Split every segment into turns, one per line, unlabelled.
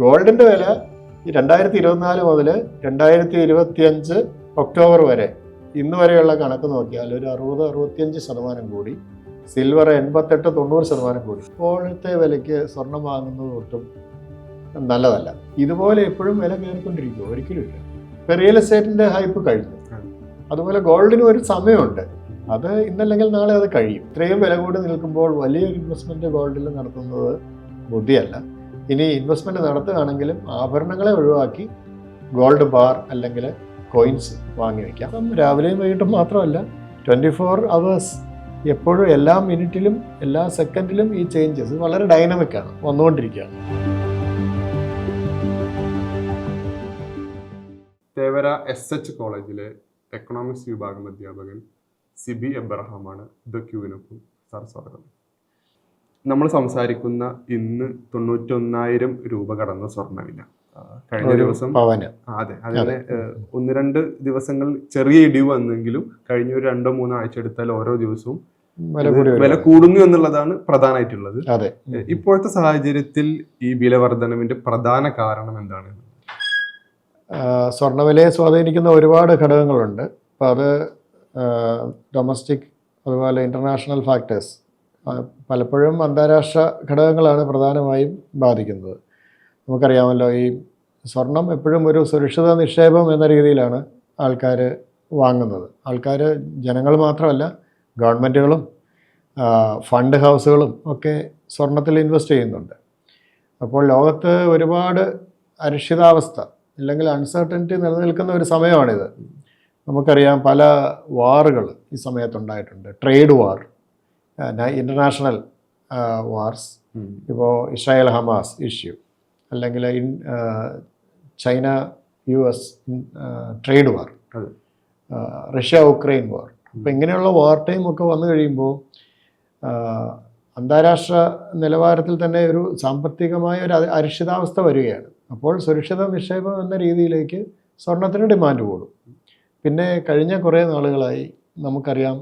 ഗോൾഡിന്റെ വില രണ്ടായിരത്തി ഇരുപത്തിനാല് മുതൽ രണ്ടായിരത്തി ഇരുപത്തിയഞ്ച് ഒക്ടോബർ വരെ. ഇന്ന് വരെയുള്ള കണക്ക് നോക്കിയാൽ ഒരു അറുപത് അറുപത്തിയഞ്ച് ശതമാനം കൂടി. സിൽവർ എൺപത്തെട്ട് തൊണ്ണൂറ് ശതമാനം കൂടി. ഇപ്പോഴത്തെ വിലയ്ക്ക് സ്വർണം വാങ്ങുന്നത് ഒട്ടും നല്ലതല്ല. ഇതുപോലെ എപ്പോഴും വില കയറിക്കൊണ്ടിരിക്കും ഒരിക്കലും ഇല്ല. ഇപ്പം റിയൽ എസ്റ്റേറ്റിന്റെ ഹൈപ്പ് കഴിഞ്ഞു. അതുപോലെ ഗോൾഡിന് ഒരു സമയമുണ്ട്. അത് ഇന്നല്ലെങ്കിൽ നാളെ അത് കഴിയും. ഇത്രയും വില കൂടി നിൽക്കുമ്പോൾ വലിയൊരു ഇൻവെസ്റ്റ്മെന്റ് ഗോൾഡിൽ നടത്തുന്നത് ബുദ്ധിയല്ല. ഇനി ഇൻവെസ്റ്റ്മെന്റ് നടത്തുകയാണെങ്കിലും ആഭരണങ്ങളെ ഒഴിവാക്കി ഗോൾഡ് ബാർ അല്ലെങ്കിൽ കോയിൻസ് വാങ്ങി വയ്ക്കാം അപ്പം രാവിലെയും വൈകിട്ടും മാത്രമല്ല ട്വന്റി ഫോർ അവേഴ്സ് എപ്പോഴും എല്ലാ മിനിറ്റിലും എല്ലാ സെക്കൻഡിലും ഈ ചേഞ്ചസ് വളരെ ഡൈനമിക് ആണ് വന്നുകൊണ്ടിരിക്കുകയാണ്.
തേവര എസ് എച്ച് കോളേജിലെ എക്കണോമിക്സ് വിഭാഗം അധ്യാപകൻ സിബി എബ്രഹാമാണ് ദ ക്യൂവിനൊപ്പം സാർ സ്വാഗതം. നമ്മൾ സംസാരിക്കുന്ന ഇന്ന് തൊണ്ണൂറ്റൊന്നായിരം രൂപ കടന്ന സ്വർണവില. കഴിഞ്ഞ ദിവസം അതെ. അതിന് ഒന്ന് രണ്ട് ദിവസങ്ങൾ ചെറിയ ഇടിവ് വന്നെങ്കിലും കഴിഞ്ഞ ഒരു രണ്ടോ മൂന്നോ ആഴ്ച എടുത്താൽ ഓരോ ദിവസവും
വില.
കൂടുന്നു എന്നുള്ളതാണ് പ്രധാനമായിട്ടുള്ളത്.
അതെ.
ഇപ്പോഴത്തെ സാഹചര്യത്തിൽ ഈ വില വർധനവിന്റെ പ്രധാന കാരണം എന്താണ്?
സ്വർണവിലയെ സ്വാധീനിക്കുന്ന ഒരുപാട് ഘടകങ്ങളുണ്ട്. അപ്പോൾ അത് ഡൊമസ്റ്റിക് അതുപോലെ ഇന്റർനാഷണൽ ഫാക്ടേഴ്സ് പലപ്പോഴും അന്താരാഷ്ട്ര ഘടകങ്ങളാണ് പ്രധാനമായും ബാധിക്കുന്നത്. നമുക്കറിയാമല്ലോ ഈ സ്വർണം എപ്പോഴും ഒരു സുരക്ഷിത നിക്ഷേപം എന്ന രീതിയിലാണ് ആൾക്കാർ വാങ്ങുന്നത്. ആൾക്കാർ ജനങ്ങൾ മാത്രമല്ല ഗവൺമെന്റുകളും ഫണ്ട് ഹൗസുകളും ഒക്കെ സ്വർണത്തിൽ ഇൻവെസ്റ്റ് ചെയ്യുന്നുണ്ട്. അപ്പോൾ ലോകത്ത് ഒരുപാട് അരക്ഷിതാവസ്ഥ അല്ലെങ്കിൽ അൺസർട്ടനിറ്റി നിലനിൽക്കുന്ന ഒരു സമയമാണിത്. നമുക്കറിയാം പല വാറുകൾ ഈ സമയത്തുണ്ടായിട്ടുണ്ട്. Trade war. ഇന്റർനാഷണൽ വാർസ് ഇപ്പോൾ ഇസ്രായേൽ ഹമാസ് ഇഷ്യൂ അല്ലെങ്കിൽ in China U S trade war Russia Ukraine war അപ്പം ഇങ്ങനെയുള്ള വാർ ടൈം ഒക്കെ വന്നു കഴിയുമ്പോൾ അന്താരാഷ്ട്ര നിലവാരത്തിൽ തന്നെ ഒരു സാമ്പത്തികമായ ഒരു അരക്ഷിതാവസ്ഥ വരികയാണ്. അപ്പോൾ സുരക്ഷിത നിക്ഷേപം എന്ന രീതിയിലേക്ക് സ്വർണത്തിന് ഡിമാൻഡ് കൂടും. പിന്നെ കഴിഞ്ഞ കുറേ നാളുകളായി നമുക്കറിയാം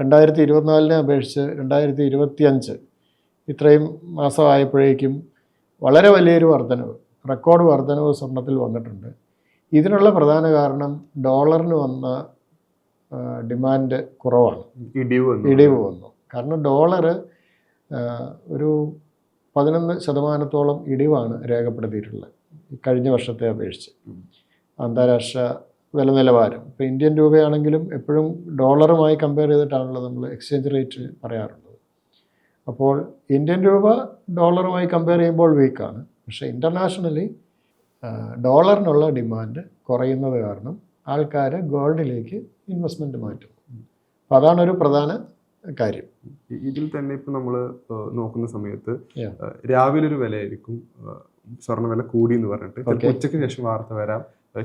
രണ്ടായിരത്തി ഇരുപത്തിനാലിനെ അപേക്ഷിച്ച് രണ്ടായിരത്തി ഇരുപത്തി അഞ്ച് ഇത്രയും മാസമായപ്പോഴേക്കും വളരെ വലിയൊരു വർധനവ് റെക്കോർഡ് വർധനവ് സ്വർണത്തിൽ വന്നിട്ടുണ്ട്. ഇതിനുള്ള പ്രധാന കാരണം ഡോളറിന് വന്ന ഡിമാൻഡ് കുറവാണ്.
ഇടിവ്.
ഇടിവ് വന്നു. കാരണം ഡോളർ ഒരു പതിനൊന്ന് ശതമാനത്തോളം ഇടിവാണ് രേഖപ്പെടുത്തിയിട്ടുള്ളത് കഴിഞ്ഞ വർഷത്തെ അപേക്ഷിച്ച്. അന്താരാഷ്ട്ര വില നിലവാരം ഇപ്പോൾ ഇന്ത്യൻ രൂപയാണെങ്കിലും എപ്പോഴും ഡോളറുമായി കമ്പയർ ചെയ്തിട്ടാണല്ലോ നമ്മൾ എക്സ്ചേഞ്ച് റേറ്റ് പറയാറുള്ളത്. അപ്പോൾ ഇന്ത്യൻ രൂപ ഡോളറുമായി കമ്പയർ ചെയ്യുമ്പോൾ വീക്കാണ് പക്ഷേ ഇന്റർനാഷണലി ഡോളറിനുള്ള ഡിമാൻഡ് കുറയുന്നത് കാരണം ആൾക്കാർ ഗോൾഡിലേക്ക് ഇൻവെസ്റ്റ്മെന്റ് മാറ്റും. അപ്പോൾ അതാണ് ഒരു പ്രധാന കാര്യം.
ഇതിൽ തന്നെ ഇപ്പം നമ്മൾ നോക്കുന്ന സമയത്ത് രാവിലെ ഒരു വിലയായിരിക്കും സ്വർണ വില കൂടി എന്ന് പറഞ്ഞിട്ട് ഉച്ചയ്ക്ക് ശേഷം വാർത്ത വരാം.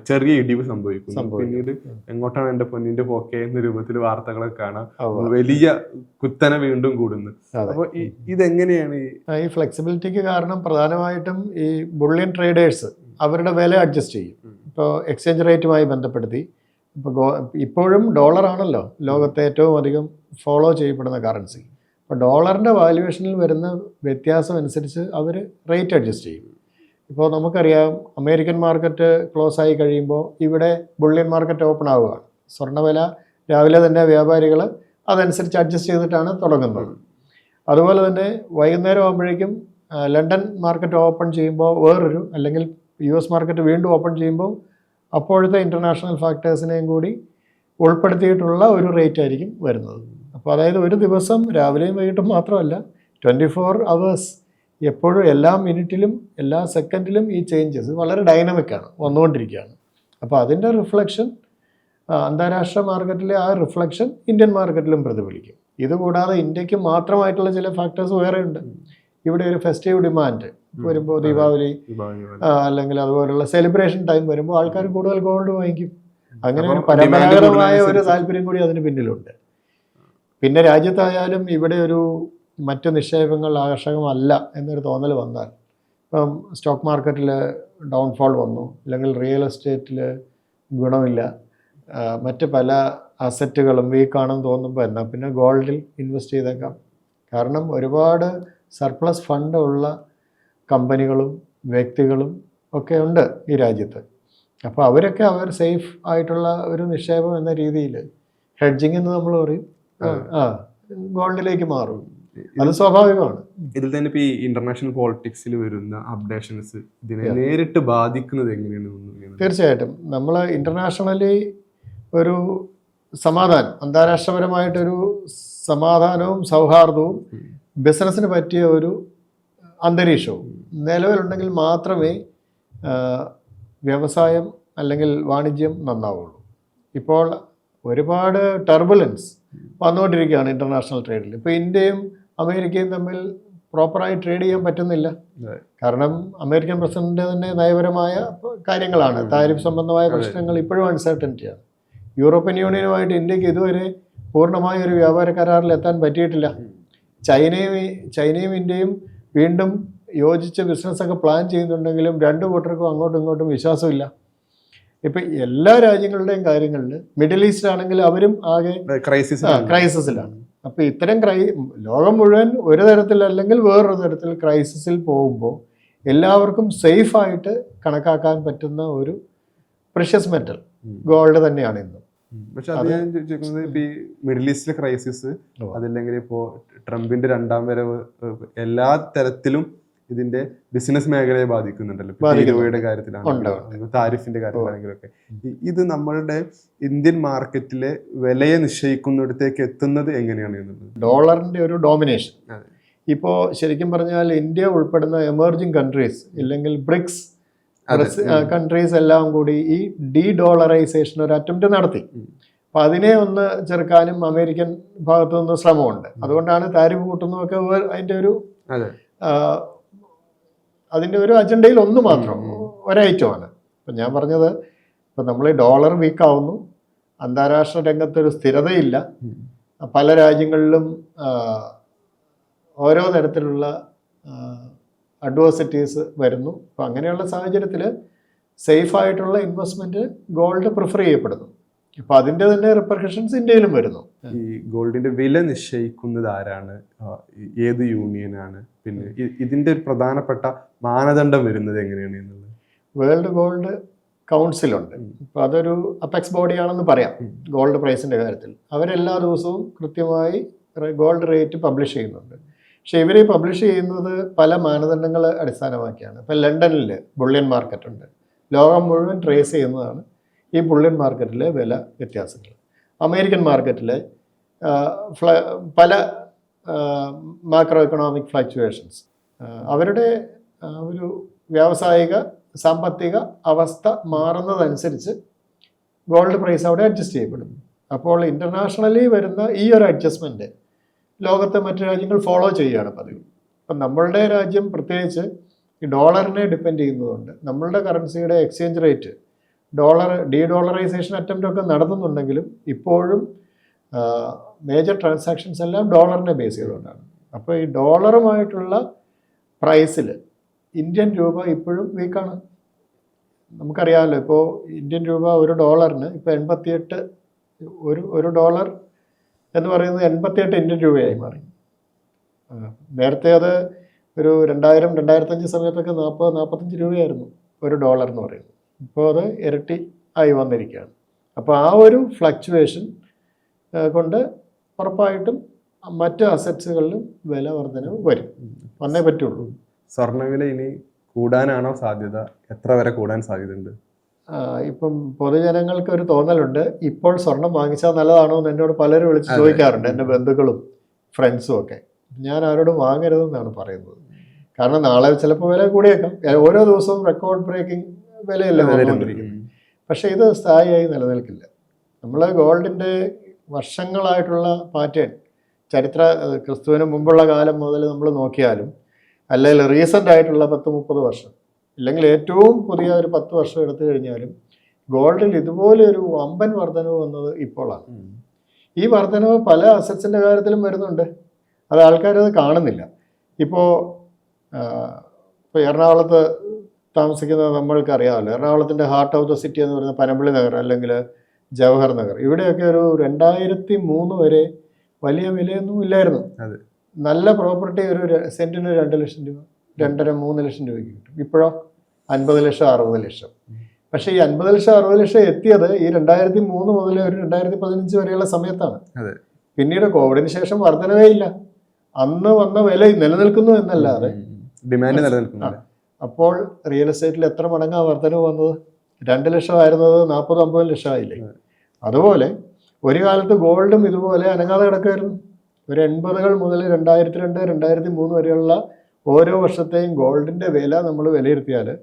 ചെറിയ ഇടിവ് സംഭവിക്കുന്നു.
സംഭവിക്കും.
പിന്നീട് എങ്ങോട്ടാണ് എന്റെ പൊന്നിന്റെ പോക്കെ എന്ന രൂപത്തിൽ വാർത്തകളൊക്കെ കാണാം. വലിയ കുത്തനെ വീണ്ടും കൂടുന്നു. അപ്പൊ ഇതെങ്ങനെയാണ് ഈ
ഫ്ലെക്സിബിലിറ്റിക്ക് കാരണം പ്രധാനമായിട്ടും ഈ ബുള്ളിയൻ ട്രേഡേഴ്സ് അവരുടെ വില അഡ്ജസ്റ്റ് ചെയ്യും. ഇപ്പോൾ എക്സ്ചേഞ്ച് റേറ്റുമായി ബന്ധപ്പെടുത്തി. ഇപ്പോൾ ഇപ്പോഴും ഇപ്പോഴും ഡോളറാണല്ലോ ലോകത്തെ ഏറ്റവും അധികം ഫോളോ ചെയ്യപ്പെടുന്ന കറൻസി അപ്പോൾ ഡോളറിന്റെ വാല്യുവേഷനിൽ വരുന്ന വ്യത്യാസം അനുസരിച്ച് അവർ റേറ്റ് അഡ്ജസ്റ്റ് ചെയ്യും. ഇപ്പോൾ നമുക്കറിയാം അമേരിക്കൻ മാർക്കറ്റ് ക്ലോസ് ആയി കഴിയുമ്പോൾ ഇവിടെ ബുള്ളിയൻ മാർക്കറ്റ് ഓപ്പൺ ആവുകയാണ്. സ്വർണവില രാവിലെ തന്നെ വ്യാപാരികൾ അതനുസരിച്ച് അഡ്ജസ്റ്റ് ചെയ്തിട്ടാണ് തുടങ്ങുന്നത്. അതുപോലെ തന്നെ വൈകുന്നേരം ആകുമ്പോഴേക്കും ലണ്ടൻ മാർക്കറ്റ് ഓപ്പൺ ചെയ്യുമ്പോൾ വേറൊരു അല്ലെങ്കിൽ യു എസ് മാർക്കറ്റ് വീണ്ടും ഓപ്പൺ ചെയ്യുമ്പോൾ അപ്പോഴത്തെ ഇന്റർനാഷണൽ ഫാക്ടേഴ്സിനെയും കൂടി ഉൾപ്പെടുത്തിയിട്ടുള്ള ഒരു റേറ്റ് ആയിരിക്കും വരുന്നത്. അപ്പോൾ അതായത് ഒരു ദിവസം രാവിലെയും വൈകിട്ടും മാത്രമല്ല ട്വന്റി ഫോർ അവേഴ്സ് എപ്പോഴും എല്ലാ മിനിറ്റിലും എല്ലാ സെക്കൻഡിലും ഈ ചേഞ്ചസ് വളരെ ഡൈനമിക്കാണ് വന്നുകൊണ്ടിരിക്കുകയാണ്. അപ്പോൾ അതിന്റെ റിഫ്ലക്ഷൻ അന്താരാഷ്ട്ര മാർക്കറ്റിലെ ആ റിഫ്ലക്ഷൻ ഇന്ത്യൻ മാർക്കറ്റിലും പ്രതിഫലിക്കും. ഇതുകൂടാതെ ഇന്ത്യയ്ക്ക് മാത്രമായിട്ടുള്ള ചില ഫാക്ടേഴ്സ് വേറെയുണ്ട് ഇവിടെ ഒരു ഫെസ്റ്റീവ് ഡിമാൻഡ് വരുമ്പോൾ ദീപാവലി അല്ലെങ്കിൽ അതുപോലുള്ള സെലിബ്രേഷൻ ടൈം വരുമ്പോൾ ആൾക്കാർ കൂടുതൽ ഗോൾഡ് വാങ്ങിക്കും. അങ്ങനെ ഒരു പരമ്പരാഗതമായ ഒരു താല്പര്യം കൂടി അതിന് പിന്നിലുണ്ട്. പിന്നെ രാജ്യത്തായാലും ഇവിടെ ഒരു മറ്റ് നിക്ഷേപങ്ങൾ ആകർഷകമല്ല എന്നൊരു തോന്നൽ വന്നാൽ ഇപ്പം സ്റ്റോക്ക് മാർക്കറ്റിൽ ഡൗൺഫോൾ വന്നു അല്ലെങ്കിൽ റിയൽ എസ്റ്റേറ്റിൽ ഗുണമില്ല മറ്റ് പല അസറ്റുകളും വീക്കാണെന്ന് തോന്നുമ്പോൾ എന്നാൽ പിന്നെ ഗോൾഡിൽ ഇൻവെസ്റ്റ് ചെയ്തേക്കാം. കാരണം ഒരുപാട് സർപ്ലസ് ഫണ്ട് ഉള്ള കമ്പനികളും വ്യക്തികളും ഒക്കെ ഉണ്ട് ഈ രാജ്യത്ത്. അപ്പോൾ അവരൊക്കെ അവർ സേഫ് ആയിട്ടുള്ള ഒരു നിക്ഷേപം എന്ന രീതിയിൽ ഹെഡ്ജിങ് എന്ന് നമ്മൾ പറയും. ആ, ആ ഗോൾഡിലേക്ക് മാറും. അത് സ്വാഭാവികമാണ്.
ഇതിൽ തന്നെ ഇപ്പൊ ഈ ഇന്റർനാഷണൽ പോളിറ്റിക്സിൽ വരുന്ന അപ്ഡേഷൻസ് ഇതിനെ നേരിട്ട് ബാധിക്കുന്നത് എങ്ങനെയാണ്
തീർച്ചയായിട്ടും. നമ്മൾ ഇന്റർനാഷണലി ഒരു സമാധാനം അന്താരാഷ്ട്രപരമായിട്ടൊരു സമാധാനവും സൗഹാർദ്ദവും ബിസിനസ്സിന് പറ്റിയ ഒരു അന്തരീക്ഷവും നിലവിലുണ്ടെങ്കിൽ മാത്രമേ വ്യവസായം അല്ലെങ്കിൽ വാണിജ്യം നന്നാവുള്ളൂ. ഇപ്പോൾ ഒരുപാട് ടർബുലൻസ് വന്നുകൊണ്ടിരിക്കുകയാണ് ഇന്റർനാഷണൽ ട്രേഡിൽ ഇപ്പോൾ ഇന്ത്യയും അമേരിക്കയും തമ്മിൽ പ്രോപ്പറായി ട്രേഡ് ചെയ്യാൻ പറ്റുന്നില്ല. കാരണം അമേരിക്കൻ പ്രസിഡന്റ് തന്നെ നയപരമായ കാര്യങ്ങളാണ്. താരിഫ് സംബന്ധമായ പ്രശ്നങ്ങൾ ഇപ്പോഴും അൺസർട്ടനിറ്റിയാണ് യൂറോപ്യൻ യൂണിയനുമായിട്ട് ഇന്ത്യയ്ക്ക് ഇതുവരെ പൂർണമായ ഒരു വ്യാപാര കരാറിൽ എത്താൻ പറ്റിയിട്ടില്ല ചൈനയും ചൈനയും ഇന്ത്യയും വീണ്ടും യോജിച്ച് ബിസിനസ്സൊക്കെ പ്ലാൻ ചെയ്യുന്നുണ്ടെങ്കിലും രണ്ടു കൂട്ടർക്കും അങ്ങോട്ടും ഇങ്ങോട്ടും വിശ്വാസമില്ല. ഇപ്പം എല്ലാ രാജ്യങ്ങളുടെയും കാര്യങ്ങളിൽ മിഡിൽ ഈസ്റ്റ് ആണെങ്കിൽ അവരും ആകെ ക്രൈസിസിലാണ് അപ്പോൾ ഇത്തരം ക്രൈ ലോകം മുഴുവൻ ഒരു തരത്തിൽ അല്ലെങ്കിൽ വേറൊരു തരത്തിൽ ക്രൈസിസിൽ പോകുമ്പോൾ എല്ലാവർക്കും സേഫായിട്ട് കണക്കാക്കാൻ പറ്റുന്ന ഒരു പ്രഷ്യസ് മെറ്റൽ ഗോൾഡ് തന്നെയാണ് ഇന്ന്.
പക്ഷെ അത് ഞാൻ ചോദിക്കുന്നത് ഇപ്പൊ ഈ മിഡിൽ ഈസ്റ്റിലെ ക്രൈസിസ്
അതില്ലെങ്കിൽ
അതല്ലെങ്കിൽ ഇപ്പോ ട്രംപിന്റെ രണ്ടാം വരവ് എല്ലാ തരത്തിലും ഇതിന്റെ ബിസിനസ് മേഖലയെ ബാധിക്കുന്നുണ്ടല്ലോ. കാര്യത്തിലാണെങ്കിലും താരിഫിന്റെ കാര്യത്തിലാണെങ്കിലും ഒക്കെ ഇത് നമ്മളുടെ ഇന്ത്യൻ മാർക്കറ്റിലെ വിലയെ നിശ്ചയിക്കുന്നിടത്തേക്ക് എത്തുന്നത് എങ്ങനെയാണ് എന്നുള്ളത്?
ഡോളറിന്റെ ഒരു ഡോമിനേഷൻ
ഇപ്പോ
ഇപ്പോൾ ശരിക്കും പറഞ്ഞാൽ ഇന്ത്യ ഉൾപ്പെടുന്ന എമർജിങ് കൺട്രീസ് ഇല്ലെങ്കിൽ ബ്രിക്സ് കൺട്രീസ് എല്ലാം കൂടി ഈ ഡി ഡോളറൈസേഷൻ ഒരു അറ്റംപ്റ്റ് നടത്തി. അപ്പൊ അതിനെ ഒന്ന് ചെറുക്കാനും അമേരിക്കൻ ഭാഗത്തു നിന്ന് ശ്രമമുണ്ട്. അതുകൊണ്ടാണ് താരിഫ് കൂട്ടുന്നതൊക്കെ അതിന്റെ അതിന്റെ ഒരു അതിന്റെ ഒരു അജണ്ടയിൽ ഒന്ന് മാത്രം. ഒരൈറ്റമാണ് ഇപ്പം ഞാൻ പറഞ്ഞത് ഇപ്പം നമ്മൾ ഡോളർ വീക്കാവുന്നു. അന്താരാഷ്ട്ര രംഗത്തൊരു സ്ഥിരതയില്ല. പല രാജ്യങ്ങളിലും ഓരോ തരത്തിലുള്ള അഡ്വേഴ്സിറ്റീസ് വരുന്നു. അപ്പം അങ്ങനെയുള്ള സാഹചര്യത്തിൽ സേഫായിട്ടുള്ള ഇൻവെസ്റ്റ്മെന്റ് ഗോൾഡ് പ്രിഫർ ചെയ്യപ്പെടുന്നു. അപ്പോൾ അതിന്റെ തന്നെ റിപ്പർക്കഷൻസ് ഇന്ത്യയിലും വരുന്നു.
ഈ ഗോൾഡിന്റെ വില നിശ്ചയിക്കുന്നത് ആരാണ്? ഏത് യൂണിയനാണ്? പിന്നെ ഇതിന്റെ ഒരു പ്രധാനപ്പെട്ട മാനദണ്ഡം വരുന്നത് എങ്ങനെയാണ് എന്നുള്ളത്?
വേൾഡ് ഗോൾഡ് കൗൺസിലുണ്ട്.
ഉണ്ട്
അപ്പോൾ അതൊരു അപ്പെക്സ് ബോഡിയാണെന്ന് പറയാം ഗോൾഡ് പ്രൈസിന്റെ കാര്യത്തിൽ. അവരെല്ലാ ദിവസവും കൃത്യമായി ഗോൾഡ് റേറ്റ് പബ്ലിഷ് ചെയ്യുന്നുണ്ട്. പക്ഷെ ഇവരെ പബ്ലിഷ് ചെയ്യുന്നത് പല മാനദണ്ഡങ്ങളെ അടിസ്ഥാനമാക്കിയാണ്. ഇപ്പം ലണ്ടനിൽ ബുള്ളിയൻ മാർക്കറ്റ് ഉണ്ട് ലോകം മുഴുവൻ ട്രേസ് ചെയ്യുന്നതാണ് ഈ ബുള്ളിയൻ മാർക്കറ്റിലെ വില വ്യത്യാസങ്ങൾ. അമേരിക്കൻ മാർക്കറ്റിലെ ഫ്ല പല മാക്രോ എക്കണോമിക് ഫ്ലക്ച്വേഷൻസ് അവരുടെ ഒരു വ്യാവസായിക സാമ്പത്തിക അവസ്ഥ മാറുന്നതനുസരിച്ച് ഗോൾഡ് പ്രൈസ് അവിടെ അഡ്ജസ്റ്റ് ചെയ്യപ്പെടും അപ്പോൾ ഇന്റർനാഷണലി വരുന്ന ഈ ഒരു അഡ്ജസ്റ്റ്മെന്റ് ലോകത്തെ മറ്റു രാജ്യങ്ങൾ ഫോളോ ചെയ്യുകയാണ് പതിവ്. അപ്പം നമ്മളുടെ രാജ്യം പ്രത്യേകിച്ച് ഈ ഡോളറിനെ ഡിപ്പെൻഡ് ചെയ്യുന്നതുകൊണ്ട് നമ്മളുടെ കറൻസിയുടെ exchange rate dollar dedollarisation attempt ഒക്കെ നടത്തുന്നുണ്ടെങ്കിലും ഇപ്പോഴും മേജർ ട്രാൻസാക്ഷൻസ് എല്ലാം ഡോളറിനെ ബേസ് ചെയ്തുകൊണ്ടാണ്. അപ്പോൾ ഈ ഡോളറുമായിട്ടുള്ള പ്രൈസിൽ ഇന്ത്യൻ രൂപ ഇപ്പോഴും വീക്കാണ് നമുക്കറിയാമല്ലോ ഇപ്പോൾ ഇന്ത്യൻ രൂപ ഒരു ഡോളറിന് ഇപ്പോൾ എൺപത്തിയെട്ട് ഒരു ഒരു ഡോളർ എന്ന് പറയുന്നത് എൺപത്തിയെട്ട് ഇന്ത്യൻ രൂപയായി മാറി. നേരത്തെ അത് ഒരു രണ്ടായിരം രണ്ടായിരത്തഞ്ച് സമയത്തൊക്കെ നാൽപ്പത് നാൽപ്പത്തഞ്ച് രൂപയായിരുന്നു ഒരു ഡോളർ എന്ന് പറയുന്നത്. ഇപ്പോൾ അത് ഇരട്ടി ആയി വന്നിരിക്കുകയാണ്. അപ്പോൾ ആ ഒരു ഫ്ലക്ച്വേഷൻ കൊണ്ട് ഉറപ്പായിട്ടും മറ്റ് അസറ്റ്സുകളിലും വില വർധനവ് വരും. വന്നേ പറ്റുള്ളൂ.
സ്വർണവില ഇനി കൂടാനാണോ സാധ്യത? എത്ര വരെ കൂടാൻ സാധ്യതയുണ്ട്?
ഇപ്പം പൊതുജനങ്ങൾക്ക് ഒരു തോന്നലുണ്ട്. ഇപ്പോൾ സ്വർണം വാങ്ങിച്ചാൽ നല്ലതാണോ എന്ന് എന്നോട് പലരും വിളിച്ച് ചോദിക്കാറുണ്ട്. എന്റെ ബന്ധുക്കളും ഫ്രണ്ട്സും ഒക്കെ. ഞാൻ ആരോടും വാങ്ങരുതെന്നാണ് പറയുന്നത്. കാരണം നാളെ ചിലപ്പോൾ വില കൂടിയേക്കാം. ഓരോ ദിവസവും റെക്കോർഡ് ബ്രേക്കിംഗ് വിലയല്ലേ വന്നുകൊണ്ടിരിക്കുന്നത്. പക്ഷേ ഇത് സ്ഥായിയായി നിലനിൽക്കില്ല. നമ്മൾ ഗോൾഡിന്റെ വർഷങ്ങളായിട്ടുള്ള പാറ്റേൺ ചരിത്ര ക്രിസ്തുവിന് മുമ്പുള്ള കാലം മുതൽ നമ്മൾ നോക്കിയാലും അല്ലെങ്കിൽ റീസെന്റ് ആയിട്ടുള്ള പത്ത് മുപ്പത് വർഷം ഇല്ലെങ്കിൽ ഏറ്റവും പുതിയ ഒരു പത്ത് വർഷം എടുത്തു കഴിഞ്ഞാലും ഗോൾഡിൽ ഇതുപോലെ ഒരു വമ്പൻ വർധനവ് വന്നത് ഇപ്പോഴാണ്. ഈ വർധനവ് പല അസറ്റ്സിന്റെ കാര്യത്തിലും വരുന്നുണ്ട്. അത് ആൾക്കാരത് കാണുന്നില്ല. ഇപ്പോൾ ഇപ്പോൾ എറണാകുളത്ത് താമസിക്കുന്ന നമ്മൾക്ക് അറിയാമല്ലോ എറണാകുളത്തിന്റെ ഹാർട്ട് ഓഫ് ദ സിറ്റി എന്ന് പറയുന്ന പനമ്പള്ളി നഗർ അല്ലെങ്കിൽ ജവഹർ നഗർ. ഇവിടെയൊക്കെ ഒരു രണ്ടായിരത്തി മൂന്ന് വരെ വലിയ വിലയൊന്നും ഇല്ലായിരുന്നു.
അതെ.
നല്ല പ്രോപ്പർട്ടി ഒരു സെന്റിന് സെന്റിന് രണ്ട് ലക്ഷം രൂപ രണ്ടര മൂന്ന് ലക്ഷം രൂപയ്ക്ക് കിട്ടും. ഇപ്പോഴോ അൻപത് ലക്ഷം അറുപത് ലക്ഷം. പക്ഷേ ഈ അൻപത് ലക്ഷം അറുപത് ലക്ഷം എത്തിയത് ഈ രണ്ടായിരത്തി മൂന്ന് മുതൽ ഒരു രണ്ടായിരത്തി പതിനഞ്ച് വരെയുള്ള സമയത്താണ്.
അതെ.
പിന്നീട് കോവിഡിന് ശേഷം വർധനവേ ഇല്ല. അന്ന് വന്ന വില നിലനിൽക്കുന്നു എന്നല്ലാതെ
ഡിമാൻഡ് നിലനിൽക്കുന്നില്ല
അപ്പോൾ റിയൽ എസ്റ്റേറ്റിൽ എത്ര മടങ്ങാ വർധനവ് വന്നത്? രണ്ട് ലക്ഷം ആയിരുന്നത് നാൽപ്പത് അമ്പത് ലക്ഷം ആയില്ലേ? അതുപോലെ ഒരു കാലത്ത് ഗോൾഡും ഇതുപോലെ അനങ്ങാതെ കിടക്കുമായിരുന്നു. ഒരു എൺപതുകൾ മുതൽ രണ്ടായിരത്തി രണ്ട് രണ്ടായിരത്തി മൂന്ന് വരെയുള്ള ഓരോ വർഷത്തെയും ഗോൾഡിന്റെ വില നമ്മൾ വിലയിരുത്തിയാൽ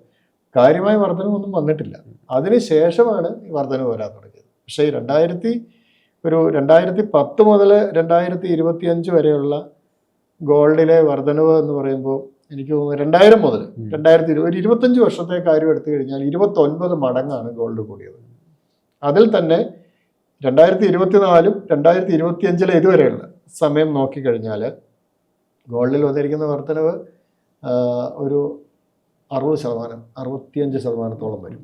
കാര്യമായ വർധനവൊന്നും വന്നിട്ടില്ല. അതിന് ശേഷമാണ് ഈ വർധനവ് വരാൻ തുടങ്ങിയത്. പക്ഷേ ഈ രണ്ടായിരത്തി ഒരു രണ്ടായിരത്തി പത്ത് മുതൽ രണ്ടായിരത്തി ഇരുപത്തി അഞ്ച് വരെയുള്ള ഗോൾഡിലെ വർധനവ് എന്ന് പറയുമ്പോൾ എനിക്ക് തോന്നുന്നു രണ്ടായിരം മുതൽ. രണ്ടായിരത്തി ഇരുപത് ഒരു ഇരുപത്തഞ്ച് വർഷത്തെ കാര്യം എടുത്തു കഴിഞ്ഞാൽ ഇരുപത്തൊൻപത് മടങ്ങാണ് ഗോൾഡ് കൂടിയത് അതിൽ തന്നെ രണ്ടായിരത്തി ഇരുപത്തിനാലും രണ്ടായിരത്തി ഇരുപത്തി അഞ്ചിലെ ഇതുവരെയുള്ള സമയം നോക്കിക്കഴിഞ്ഞാൽ ഗോൾഡിൽ വന്നിരിക്കുന്ന വർധനവ് ഒരു അറുപത് ശതമാനം അറുപത്തിയഞ്ച് ശതമാനത്തോളം വരും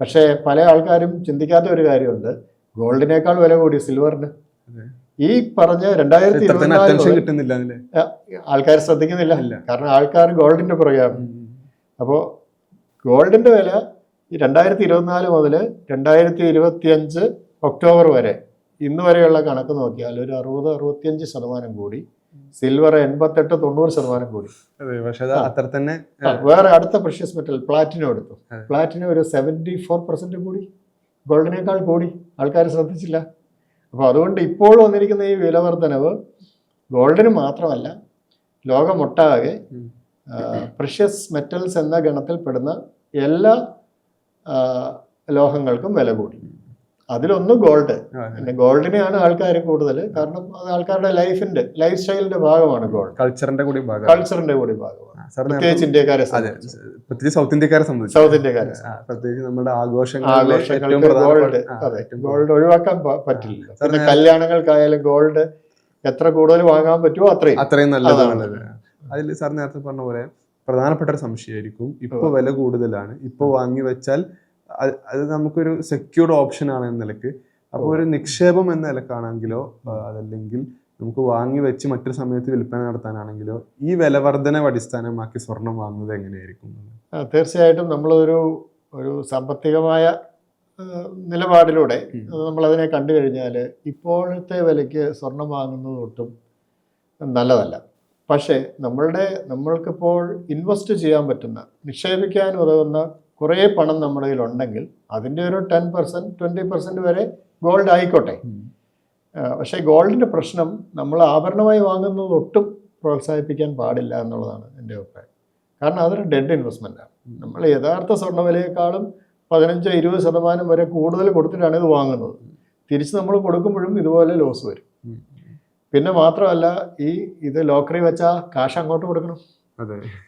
പക്ഷേ പല ആൾക്കാരും ചിന്തിക്കാത്ത ഒരു കാര്യമുണ്ട് ഗോൾഡിനേക്കാൾ വില കൂടി സിൽവറിന്. ഈ പറഞ്ഞ രണ്ടായിരത്തി ഇരുപത്തിനാല് ആൾക്കാർ ശ്രദ്ധിക്കുന്നില്ല. കാരണം ആൾക്കാർ ഗോൾഡിന്റെ പുറകെയാണ്. അപ്പോൾ ഗോൾഡിന്റെ വില ഈ രണ്ടായിരത്തി ഇരുപത്തിനാല് മുതൽ രണ്ടായിരത്തി ഇരുപത്തി അഞ്ച് ഒക്ടോബർ വരെ ഇന്ന് വരെയുള്ള കണക്ക് നോക്കിയാൽ ഒരു അറുപത് അറുപത്തിയഞ്ച് ശതമാനം കൂടി സിൽവർ എൺപത്തെട്ട് തൊണ്ണൂറ് ശതമാനം കൂടി.
അത്ര തന്നെ
വേറെ അടുത്ത പ്രഷ്യസ് മെറ്റൽ പ്ലാറ്റിനം എടുത്തു.
പ്ലാറ്റിനോ
പ്ലാറ്റിനം ഒരു സെവന്റി ഫോർ പെർസെന്റ് കൂടി ഗോൾഡിനേക്കാൾ കൂടി ആൾക്കാർ ശ്രദ്ധിച്ചില്ല. അപ്പോൾ അതുകൊണ്ട് ഇപ്പോൾ വന്നിരിക്കുന്ന ഈ വിലവർദ്ധനവ് ഗോൾഡിന് മാത്രമല്ല ലോകമൊട്ടാകെ. പ്രഷ്യസ് മെറ്റൽസ് എന്ന ഗണത്തിൽപ്പെടുന്ന എല്ലാ ലോഹങ്ങൾക്കും വില കൂടി അതിലൊന്ന് ഗോൾഡ്. പിന്നെ ഗോൾഡിനെയാണ് ആൾക്കാർ കൂടുതൽ കാരണം അത് ആൾക്കാരുടെ ലൈഫിന്റെ ലൈഫ് സ്റ്റൈലിന്റെ ഭാഗമാണ് ഗോൾഡ്.
കൾച്ചറിന്റെ കൂടി ഭാഗം
കൾച്ചറിന്റെ കൂടി ഭാഗമാണ്. പ്രത്യേകിച്ച് ഇന്ത്യക്കാരെ
പ്രത്യേകിച്ച് സൗത്ത് ഇന്ത്യക്കാരെ സംബന്ധിച്ച്.
സൗത്ത് ഇന്ത്യക്കാരെ
പ്രത്യേകിച്ച് നമ്മുടെ ആഘോഷങ്ങൾ
ആഘോഷങ്ങൾക്ക് ഗോൾഡ് അതെ ഗോൾഡ് ഒഴിവാക്കാൻ പറ്റില്ല. പിന്നെ കല്യാണങ്ങൾക്കായാലും ഗോൾഡ് എത്ര കൂടുതൽ വാങ്ങാൻ പറ്റുമോ അത്രയും.
അത്രയും നല്ലതാണ്. അതിൽ സാർ നേരത്തെ പറഞ്ഞ പോലെ പ്രധാനപ്പെട്ട ഒരു സംശയമായിരിക്കും. ഇപ്പൊ വില കൂടുതലാണ്. ഇപ്പൊ വാങ്ങി വെച്ചാൽ അത് നമുക്കൊരു സെക്യൂർഡ് ഓപ്ഷൻ ആണ് എന്ന നിലയ്ക്ക്. അപ്പോൾ ഒരു നിക്ഷേപം എന്ന നിലക്കാണെങ്കിലോ അതല്ലെങ്കിൽ നമുക്ക് വാങ്ങി വെച്ച് മറ്റൊരു സമയത്ത് വിൽപ്പന നടത്താനാണെങ്കിലോ ഈ വിലവർധന അടിസ്ഥാനമാക്കി സ്വർണം വാങ്ങുന്നത് എങ്ങനെയായിരിക്കും?
തീർച്ചയായിട്ടും നമ്മളൊരു ഒരു സാമ്പത്തികമായ നിലപാടിലൂടെ
നമ്മളതിനെ
നമ്മൾ അതിനെ കണ്ടു കഴിഞ്ഞാൽ ഇപ്പോഴത്തെ വിലയ്ക്ക് സ്വർണം വാങ്ങുന്നത് ഒട്ടും നല്ലതല്ല. പക്ഷേ നമ്മളുടെ നമ്മൾക്കിപ്പോൾ ഇൻവെസ്റ്റ് ചെയ്യാൻ പറ്റുന്ന നിക്ഷേപിക്കാൻ ഉതകുന്ന കുറേ പണം നമ്മുടെ കയ്യിലുണ്ടെങ്കിൽ അതിന്റെ ഒരു ടെൻ പെർസെന്റ് ട്വന്റി പെർസെന്റ് വരെ ഗോൾഡ് ആയിക്കോട്ടെ. പക്ഷേ ഗോൾഡിന്റെ പ്രശ്നം നമ്മൾ ആഭരണമായി വാങ്ങുന്നത് ഒട്ടും പ്രോത്സാഹിപ്പിക്കാൻ പാടില്ല എന്നുള്ളതാണ് എന്റെ അഭിപ്രായം. കാരണം അതൊരു ഡെഡ് ഇൻവെസ്റ്റ്മെന്റാണ് നമ്മൾ യഥാർത്ഥ സ്വർണവിലയേക്കാളും പതിനഞ്ച് ഇരുപത് ശതമാനം വരെ കൂടുതൽ കൊടുത്തിട്ടാണ് ഇത് വാങ്ങുന്നത്. തിരിച്ച് നമ്മൾ കൊടുക്കുമ്പോഴും ഇതുപോലെ ലോസ് വരും. പിന്നെ മാത്രമല്ല ഈ ഇത് ലോക്കറി വെച്ചാൽ കാശ് അങ്ങോട്ട് കൊടുക്കണം.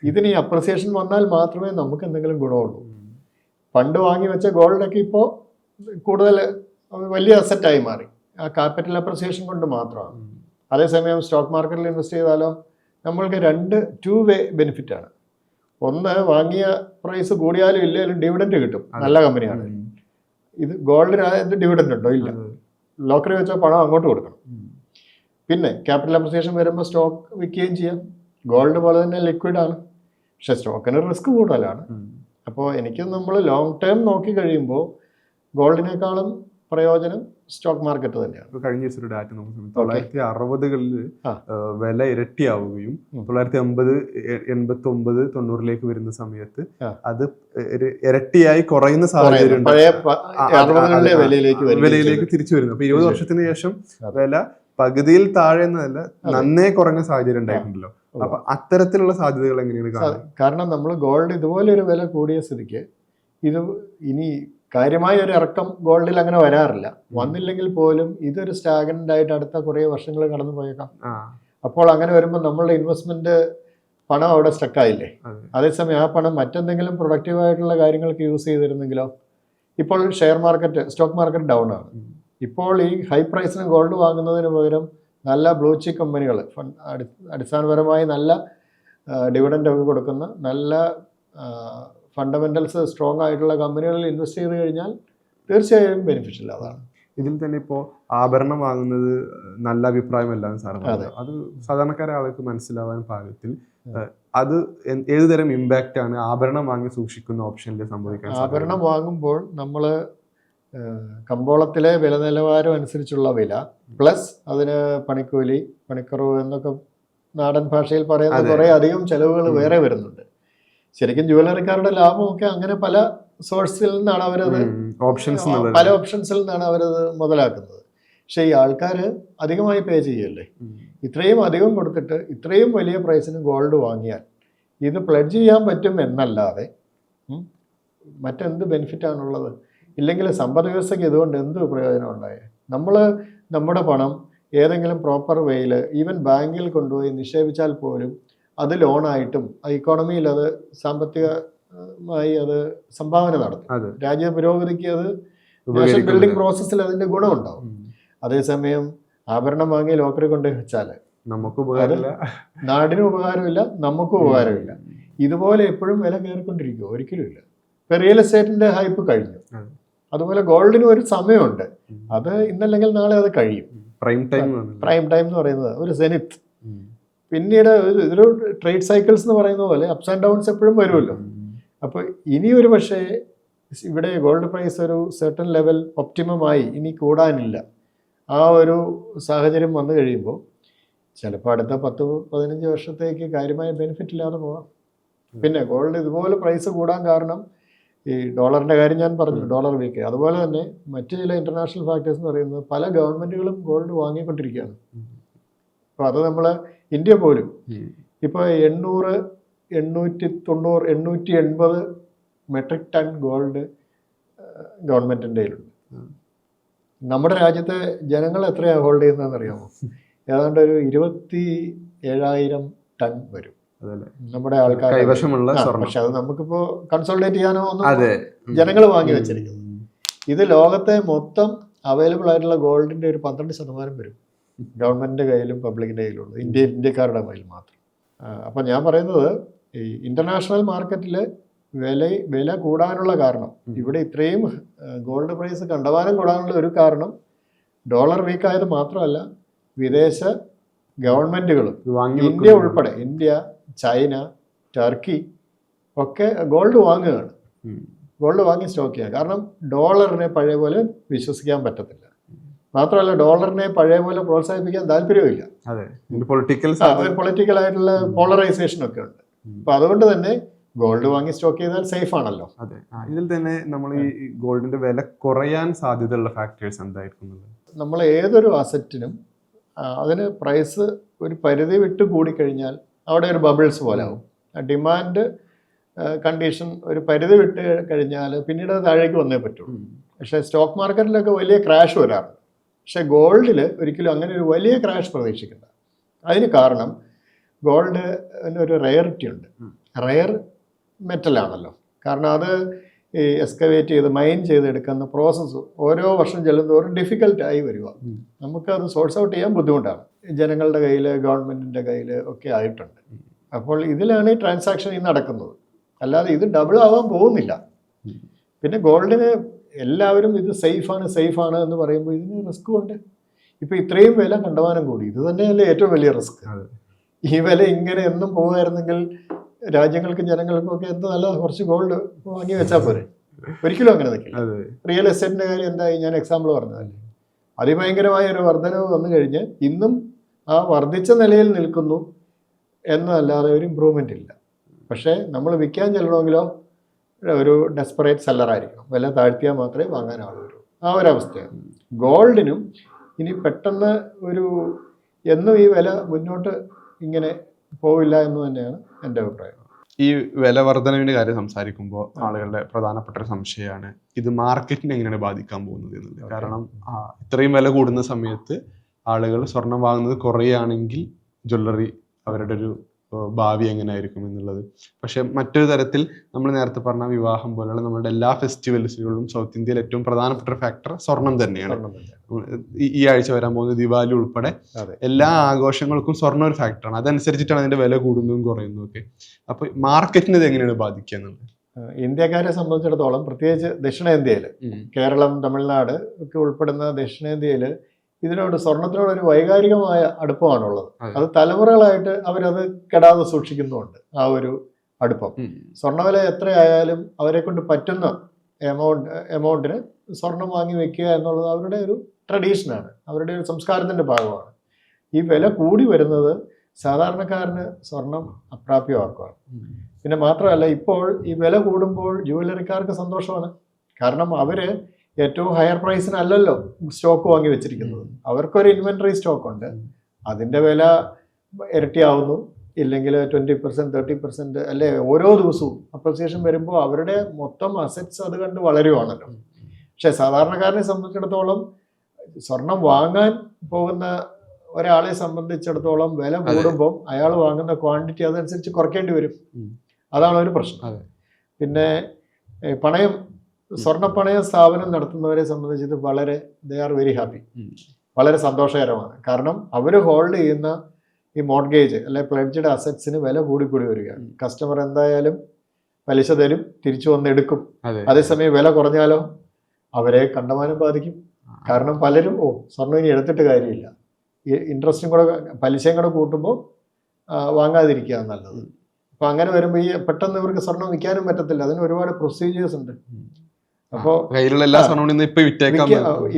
ഇതിന് ഈ അപ്രിസിയേഷൻ വന്നാൽ മാത്രമേ നമുക്ക് എന്തെങ്കിലും ഗുണമുള്ളൂ. പണ്ട് വാങ്ങി വെച്ച ഗോൾഡൊക്കെ ഇപ്പോൾ കൂടുതൽ വലിയ അസറ്റായി മാറി. ആ ക്യാപിറ്റൽ അപ്രിസിയേഷൻ കൊണ്ട് മാത്രമാണ്. അതേസമയം സ്റ്റോക്ക് മാർക്കറ്റിൽ ഇൻവെസ്റ്റ് ചെയ്താലോ നമ്മൾക്ക് രണ്ട് ടു വേ ബെനിഫിറ്റ് ആണ്. ഒന്ന് വാങ്ങിയ പ്രൈസ് കൂടിയാലും ഇല്ലെങ്കിലും ഡിവിഡന്റ് കിട്ടും. നല്ല കമ്പനിയാണ് ഇത് ഗോൾഡിന് ഇത് ഡിവിഡൻഡ് ഉണ്ടോ? ഇല്ല. ലോക്കറി വെച്ചാൽ പണം അങ്ങോട്ട് കൊടുക്കണം. പിന്നെ ക്യാപിറ്റൽ അപ്രിസിയേഷൻ വരുമ്പോൾ സ്റ്റോക്ക് വിൽക്കുകയും ചെയ്യാം. ഗോൾഡ് പോലെ തന്നെ ലിക്വിഡാണ് പക്ഷേ സ്റ്റോക്കിന് റിസ്ക് കൂടുതലാണ്. അപ്പോൾ എനിക്ക് നമ്മൾ ലോങ് ടേം നോക്കി കഴിയുമ്പോൾ ഗോൾഡിനേക്കാളും പ്രയോജനം സ്റ്റോക്ക് മാർക്കറ്റ് തന്നെയാണ്.
ഇപ്പോൾ കഴിഞ്ഞ ദിവസം ഒരു ഡാറ്റ നമുക്ക് തൊള്ളായിരത്തി അറുപതുകളിൽ വില ഇരട്ടിയാവുകയും. തൊള്ളായിരത്തി അമ്പത് എൺപത്തി ഒമ്പത് തൊണ്ണൂറിലേക്ക് വരുന്ന സമയത്ത് അത് ഇരട്ടിയായി കുറയുന്ന സാഹചര്യം
വിലയിലേക്ക്
തിരിച്ചു വരുന്നു. അപ്പൊ ഇരുപത്. വർഷത്തിന് ശേഷം. വില പകുതിയിൽ താഴെ എന്നല്ല നന്നേ കുറഞ്ഞ സാഹചര്യം ഉണ്ടായിട്ടുണ്ടല്ലോ. അപ്പൊ അത്തരത്തിലുള്ള സാധ്യതകൾ എങ്ങനെയാണ്
കാരണം നമ്മൾ ഗോൾഡ് ഇതുപോലെ ഒരു വില കൂടിയ സ്ഥിതിക്ക് ഇത് ഇനി കാര്യമായ ഒരു ഇറക്കം ഗോൾഡിൽ അങ്ങനെ വരാറില്ല. വന്നില്ലെങ്കിൽ പോലും ഇതൊരു സ്റ്റാഗനന്റ് ആയിട്ട് അടുത്ത കുറേ വർഷങ്ങൾ കടന്നു പോയേക്കാം. അപ്പോൾ അങ്ങനെ വരുമ്പോൾ നമ്മളുടെ ഇൻവെസ്റ്റ്മെന്റ് പണം അവിടെ സ്റ്റക്കായില്ലേ
അതെ.
അതേസമയം ആ പണം മറ്റെന്തെങ്കിലും പ്രൊഡക്റ്റീവായിട്ടുള്ള കാര്യങ്ങൾക്ക് യൂസ് ചെയ്തിരുന്നെങ്കിലോ? ഇപ്പോൾ share market stock market down ആണ്. ഇപ്പോൾ ഈ ഹൈ പ്രൈസിന് ഗോൾഡ് വാങ്ങുന്നതിന് പകരം നല്ല ബ്ലൂ ചിപ്പ് കമ്പനികൾ അടിസ്ഥാനപരമായി നല്ല ഡിവിഡന്റ് ഒക്കെ കൊടുക്കുന്ന നല്ല ഫണ്ടമെന്റൽസ് സ്ട്രോങ് ആയിട്ടുള്ള കമ്പനികളിൽ ഇൻവെസ്റ്റ് ചെയ്ത് കഴിഞ്ഞാൽ തീർച്ചയായും ബെനിഫിഷ്യൽ അതാണ്
ഇതിൽ തന്നെ ഇപ്പോൾ ആഭരണം വാങ്ങുന്നത് നല്ല അഭിപ്രായമല്ല സാർ സാറ് അത്. സാധാരണക്കാരെ ആൾക്ക് മനസ്സിലാവാൻ പാകത്തിൽ അത് ഏതുതരം ഏത് ഇമ്പാക്റ്റ് ആണ് ആഭരണം വാങ്ങി സൂക്ഷിക്കുന്ന ഓപ്ഷനിൽ സംഭവിക്കുന്നത്?
ആഭരണം വാങ്ങുമ്പോൾ നമ്മൾ കമ്പോളത്തിലെ വില നിലവാരം അനുസരിച്ചുള്ള വില പ്ലസ് അതിന് പണിക്കൂലി പണിക്കുറവ് എന്നൊക്കെ നാടൻ ഭാഷയിൽ പറയുന്ന. കുറേ അധികം ചെലവുകൾ വേറെ വരുന്നുണ്ട്. ശരിക്കും ജുവലറിക്കാരുടെ ലാഭമൊക്കെ അങ്ങനെ പല സോഴ്സിൽ നിന്നാണ് അവരത്
ഓപ്ഷൻസ്
പല ഓപ്ഷൻസിൽ നിന്നാണ് അവരത് മുതലാക്കുന്നത്. പക്ഷെ ഈ ആൾക്കാർ അധികമായി പേ ചെയ്യല്ലേ? ഇത്രയും അധികം കൊടുത്തിട്ട് ഇത്രയും വലിയ പ്രൈസിന് ഗോൾഡ് വാങ്ങിയാൽ ഇത് പ്ലഡ്ജ് ചെയ്യാൻ പറ്റും എന്നല്ലാതെ മറ്റെന്ത് മറ്റെന്ത് ബെനിഫിറ്റാണുള്ളത്? ഇല്ലെങ്കിൽ സമ്പദ് വ്യവസ്ഥയ്ക്ക് ഇതുകൊണ്ട് എന്ത് പ്രയോജനം ഉണ്ടായേ? നമ്മൾ നമ്മുടെ പണം ഏതെങ്കിലും പ്രോപ്പർ വേയിൽ ഈവൻ ബാങ്കിൽ കൊണ്ടുപോയി നിക്ഷേപിച്ചാൽ പോലും അത് ലോണായിട്ടും ഇക്കോണമിയിൽ അത് സാമ്പത്തികമായി അത് സംഭാവന നടത്തും. രാജ്യ പുരോഗതിക്ക് അത് നാഷണൽ ബിൽഡിംഗ് പ്രോസസ്സിൽ അതിന്റെ ഗുണമുണ്ടാവും.
ഉണ്ടാവും
അതേസമയം ആഭരണം വാങ്ങി ലോക്കറി കൊണ്ട് വെച്ചാൽ
നമുക്ക് ഉപകാരമില്ല.
നാടിന് ഉപകാരമില്ല നമുക്കും ഉപകാരമില്ല. ഇതുപോലെ എപ്പോഴും വില കയറിക്കൊണ്ടിരിക്കുമോ ഒരിക്കലും ഇല്ല. ഇപ്പൊ റിയൽ എസ്റ്റേറ്റിന്റെ ഹൈപ്പ് കഴിഞ്ഞു. അതുപോലെ ഗോൾഡിന് ഒരു സമയമുണ്ട്. അത് ഇന്നല്ലെങ്കിൽ നാളെ അത് കഴിയും.
പ്രൈം ടൈം
പ്രൈം ടൈം എന്ന് പറയുന്നത് ഒരു സെനിത്ത് പിന്നീട് ഒരു- ട്രേഡ് സൈക്കിൾസ് എന്ന് പറയുന്ന പോലെ അപ്സ് ആൻഡ് ഡൗൺസ് എപ്പോഴും വരുമല്ലോ. അപ്പോൾ ഇനി ഒരു പക്ഷേ ഇവിടെ ഗോൾഡ് പ്രൈസ് ഒരു സെർട്ടൺ ലെവൽ ഒപ്റ്റിമമായി ഇനി കൂടാനില്ല. ആ ഒരു സാഹചര്യം വന്നു കഴിയുമ്പോൾ ചിലപ്പോൾ അടുത്ത പത്ത് പതിനഞ്ച് വർഷത്തേക്ക് കാര്യമായ ബെനിഫിറ്റ് ഇല്ലാതെ പോകാം പിന്നെ ഗോൾഡ് ഇതുപോലെ പ്രൈസ് കൂടാൻ കാരണം ഈ ഡോളറിന്റെ കാര്യം ഞാൻ പറഞ്ഞു ഡോളർ വീക്ക്. അതുപോലെ തന്നെ മറ്റു ചില ഇന്റർനാഷണൽ ഫാക്ടേഴ്സ് എന്ന് പറയുന്നത് പല ഗവൺമെന്റുകളും ഗോൾഡ് വാങ്ങിക്കൊണ്ടിരിക്കുകയാണ്. അപ്പോൾ അത് നമ്മൾ ഇന്ത്യ പോലും. ഇപ്പോൾ എണ്ണൂറ് എണ്ണൂറ്റി തൊണ്ണൂറ് എണ്ണൂറ്റി എൺപത് മെട്രിക് ടൺ ഗോൾഡ് ഗവൺമെന്റിന്റെ കയ്യിലുണ്ട്. നമ്മുടെ രാജ്യത്തെ ജനങ്ങൾ എത്രയാണ് ഹോൾഡ് ചെയ്യുന്നതെന്ന് അറിയാമോ? ഏതാണ്ട് ഒരു ഇരുപത്തി ഏഴായിരം ടൺ വരും. നമ്മുടെ ആൾക്കാർ
കൈവശമുള്ള
പക്ഷെ അത് നമുക്കിപ്പോ കൺസോൾട്ടേറ്റ് ചെയ്യാനോ ഒന്നും ജനങ്ങൾ വാങ്ങി
വെച്ചിരിക്കുന്നു.
ഇത് ലോകത്തെ മൊത്തം അവൈലബിൾ ആയിട്ടുള്ള ഗോൾഡിന്റെ ഒരു പന്ത്രണ്ട് ശതമാനം വരും. ഗവൺമെന്റിന്റെ കയ്യിലും പബ്ലിക്കിന്റെ കയ്യിലും ഉള്ളത്. ഇന്ത്യ ഇന്ത്യക്കാരുടെ കയ്യിൽ മാത്രം. അപ്പൊ ഞാൻ പറയുന്നത് ഈ ഇന്റർനാഷണൽ മാർക്കറ്റിൽ വില വില കൂടാനുള്ള കാരണം ഇവിടെ ഇത്രയും ഗോൾഡ് പ്രൈസ് കണ്ടവാനും കൂടാനുള്ള ഒരു കാരണം ഡോളർ വീക്കായത് മാത്രമല്ല വിദേശ ഗവൺമെന്റുകളും ഇന്ത്യ ഉൾപ്പെടെ ഇന്ത്യ ചൈന ടർക്കി ഒക്കെ ഗോൾഡ് വാങ്ങുകയാണ്. ഗോൾഡ് വാങ്ങി സ്റ്റോക്ക് ചെയ്യുക കാരണം ഡോളറിനെ പഴയ പോലെ വിശ്വസിക്കാൻ പറ്റത്തില്ല. മാത്രമല്ല ഡോളറിനെ പഴയ പോലെ പ്രോത്സാഹിപ്പിക്കാൻ താല്പര്യമില്ല
പൊളിറ്റിക്കൽ
പൊളിറ്റിക്കൽ ആയിട്ടുള്ള പോളറൈസേഷൻ ഒക്കെ ഉണ്ട്. അപ്പൊ അതുകൊണ്ട് തന്നെ ഗോൾഡ് വാങ്ങി സ്റ്റോക്ക് ചെയ്താൽ സേഫ് ആണല്ലോ.
അതെ. ഇതിൽ തന്നെ നമ്മൾ ഈ ഗോൾഡിന്റെ വില കുറയാൻ സാധ്യതയുള്ള ഫാക്ടേഴ്സ് എന്തായിരിക്കും
നമ്മൾ ഏതൊരു അസറ്റിനും അതിന് പ്രൈസ് ഒരു പരിധി വിട്ട് കൂടിക്കഴിഞ്ഞാൽ അവിടെ ഒരു ബബിൾസ് പോലെ ആവും ആ ഡിമാൻഡ് കണ്ടീഷൻ ഒരു പരിധി വിട്ട് കഴിഞ്ഞാൽ പിന്നീട് അത് താഴേക്ക് വന്നേ പറ്റുള്ളൂ പക്ഷേ സ്റ്റോക്ക് മാർക്കറ്റിലൊക്കെ വലിയ ക്രാഷ് വരാറുണ്ട് പക്ഷേ ഗോൾഡിൽ ഒരിക്കലും അങ്ങനെ ഒരു വലിയ ക്രാഷ് പ്രതീക്ഷിക്കണ്ട. അതിന് കാരണം ഗോൾഡ് ഒരു റെയറിറ്റി ഉണ്ട്. റെയർ മെറ്റലാണല്ലോ കാരണം അത് ഈ എക്സ്കവേറ്റ് ചെയ്ത് മൈൻ ചെയ്തെടുക്കുന്ന പ്രോസസ്സ് ഓരോ വർഷം ചെല്ലുന്തോറും ഡിഫിക്കൽട്ടായി വരിക. നമുക്കത് സോഴ്സ് ഔട്ട് ചെയ്യാൻ ബുദ്ധിമുട്ടാണ്. ജനങ്ങളുടെ കയ്യിൽ ഗവൺമെന്റിന്റെ കയ്യിൽ ഒക്കെ ആയിട്ടുണ്ട്. അപ്പോൾ ഇതിലാണ് ഈ ട്രാൻസാക്ഷൻ ഈ നടക്കുന്നത്. അല്ലാതെ ഇത് ഡബിൾ ആവാൻ പോകുന്നില്ല. പിന്നെ ഗോൾഡിന് എല്ലാവരും ഇത് സേഫാണ് സേഫാണ് എന്ന് പറയുമ്പോൾ ഇതിന് റിസ്ക് ഉണ്ട്. ഇപ്പോൾ ഇത്രയും വില കണ്ടമാനം കൂടി. ഇത് തന്നെയല്ലേ ഏറ്റവും വലിയ റിസ്ക്. ഈ വില ഇങ്ങനെ എന്നും പോകുമായിരുന്നെങ്കിൽ രാജ്യങ്ങൾക്കും ജനങ്ങൾക്കും ഒക്കെ എന്ത് നല്ല കുറച്ച് ഗോൾഡ് വാങ്ങി വെച്ചാൽ പോരെ. ഒരിക്കലും അങ്ങനെ നിൽക്കില്ല റിയൽ എസ്റ്റേറ്റിന്റെ കാര്യം എന്തായി? ഞാൻ എക്സാമ്പിൾ പറഞ്ഞതല്ലേ അതിഭയങ്കരമായ ഒരു വർധനവ് വന്നു കഴിഞ്ഞ് ഇന്നും ആ വർദ്ധിച്ച നിലയിൽ നിൽക്കുന്നു എന്നല്ലാതെ ഒരു ഇമ്പ്രൂവ്മെന്റ് ഇല്ല. പക്ഷേ നമ്മൾ വിൽക്കാൻ ചെല്ലണമെങ്കിലോ ഒരു ഡെസ്പറേറ്റ് സെല്ലറായിരിക്കണം വില താഴ്ത്തിയാൽ മാത്രമേ വാങ്ങാൻ വരൂ ആ ഒരവസ്ഥയാണ്. ഗോൾഡിനും ഇനി പെട്ടെന്ന് ഒരു എന്നും ഈ വില മുന്നോട്ട് ഇങ്ങനെ പോവില്ല എന്ന് തന്നെയാണ് എന്റെ അഭിപ്രായം.
ഈ വില വർധനവിന്റെ കാര്യം സംസാരിക്കുമ്പോൾ ആളുകളുടെ പ്രധാനപ്പെട്ട ഒരു സംശയമാണ് ഇത് മാർക്കറ്റിനെ എങ്ങനെയാണ് ബാധിക്കാൻ പോകുന്നത് എന്നുള്ളത്? കാരണം ഇത്രയും വില കൂടുന്ന സമയത്ത് ആളുകൾ സ്വർണം വാങ്ങുന്നത് കുറയുകയാണെങ്കിൽ ജ്വല്ലറി അവരുടെ ഒരു ഭാവി എങ്ങനെയായിരിക്കും എന്നുള്ളത്. പക്ഷെ മറ്റൊരു തരത്തിൽ നമ്മൾ നേരത്തെ പറഞ്ഞ വിവാഹം പോലെയുള്ള നമ്മുടെ എല്ലാ ഫെസ്റ്റിവൽസുകളിലും സൗത്ത് ഇന്ത്യയിൽ ഏറ്റവും പ്രധാനപ്പെട്ട ഒരു ഫാക്ടർ സ്വർണം തന്നെയാണ്. ഈ- ആഴ്ച വരാൻ പോകുന്ന ദിവാലി ഉൾപ്പെടെ എല്ലാ ആഘോഷങ്ങൾക്കും സ്വർണം ഒരു ഫാക്ടറാണ് അതനുസരിച്ചിട്ടാണ് അതിന്റെ വില കൂടുന്നതും കുറയുന്നതും ഒക്കെ. അപ്പൊ മാർക്കറ്റിനെ ഇത് എങ്ങനെയാണ് ബാധിക്കുക എന്നുള്ളത്?
ഇന്ത്യക്കാരെ സംബന്ധിച്ചിടത്തോളം പ്രത്യേകിച്ച് ദക്ഷിണേന്ത്യയിൽ കേരളം തമിഴ്നാട് ഒക്കെ ഉൾപ്പെടുന്ന ദക്ഷിണേന്ത്യയിൽ ഇതിനോട് സ്വർണത്തിനോട് ഒരു വൈകാരികമായ അടുപ്പമാണുള്ളത്.
അത്.
തലമുറകളായിട്ട് അവരത് കെടാതെ സൂക്ഷിക്കുന്നുണ്ട് ആ ഒരു അടുപ്പം.
സ്വർണവില
സ്വർണവില എത്രയായാലും അവരെ കൊണ്ട് പറ്റുന്ന എമൗണ്ട് എമൗണ്ടിന് സ്വർണം വാങ്ങി വെക്കുക എന്നുള്ളത് അവരുടെ ഒരു ട്രഡീഷനാണ് അവരുടെ ഒരു സംസ്കാരത്തിന്റെ ഭാഗമാണ്. ഈ വില കൂടി വരുന്നത് സാധാരണക്കാരന് സ്വർണം അപ്രാപ്യമാക്കുകയാണ് പിന്നെ മാത്രമല്ല ഇപ്പോൾ ഈ വില കൂടുമ്പോൾ ജുവലറിക്കാർക്ക് സന്തോഷമാണ്. കാരണം അവർ ഏറ്റവും ഹയർ പ്രൈസിനല്ലല്ലോ സ്റ്റോക്ക് വാങ്ങി വെച്ചിരിക്കുന്നത്. അവർക്കൊരു ഇൻവെന്ററി സ്റ്റോക്ക് ഉണ്ട്. അതിന്റെ വില ഇരട്ടിയാവുന്നു. ഇല്ലെങ്കിൽ ട്വന്റി പെർസെന്റ് തേർട്ടി പെർസെന്റ് അല്ലെ ഓരോ ദിവസവും അപ്രിസിയേഷൻ വരുമ്പോൾ അവരുടെ മൊത്തം അസറ്റ്സ് അത് കണ്ട് വളരുവാണല്ലോ. പക്ഷെ സാധാരണക്കാരനെ സംബന്ധിച്ചിടത്തോളം സ്വർണം വാങ്ങാൻ പോകുന്ന ഒരാളെ സംബന്ധിച്ചിടത്തോളം വില. കൂടുമ്പോൾ അയാൾ വാങ്ങുന്ന ക്വാണ്ടിറ്റി അതനുസരിച്ച് കുറയ്ക്കേണ്ടി വരും. അതാണ് ഒരു പ്രശ്നം. പിന്നെ പണയം സ്വർണ പണയ സ്ഥാപനം നടത്തുന്നവരെ സംബന്ധിച്ച് ഇത് വളരെ ദേ ആർ വെരി ഹാപ്പി വളരെ സന്തോഷകരമാണ്. കാരണം അവർ ഹോൾഡ് ചെയ്യുന്ന ഈ മോർഗേജ് അല്ലെ പ്ലഡ്ജഡ് അസറ്റ്സിന് വില കൂടിക്കൂടി കൂടി വരികയാണ് കസ്റ്റമർ എന്തായാലും പലിശ തരും തിരിച്ചു വന്ന് എടുക്കും.
അതെ.
അതേസമയം വില കുറഞ്ഞാലോ? അവരെ കണ്ടമാനം ബാധിക്കും. കാരണം പലരും ഓ സ്വർണം ഇനി എടുത്തിട്ട് കാര്യമില്ല. ഇൻട്രസ്റ്റും കൂടെ പലിശയും കൂടെ കൂട്ടുമ്പോൾ വാങ്ങാതിരിക്കുക നല്ലത്. അപ്പൊ അങ്ങനെ വരുമ്പോൾ ഈ പെട്ടെന്ന് ഇവർക്ക് സ്വർണം വിൽക്കാനും പറ്റത്തില്ല. അതിന് ഒരുപാട് പ്രൊസീജിയേഴ്സ് ഉണ്ട്. അപ്പോൾ
കയ്യിലുള്ള എല്ലാ ഇപ്പൊ വിറ്റേക്കാൻ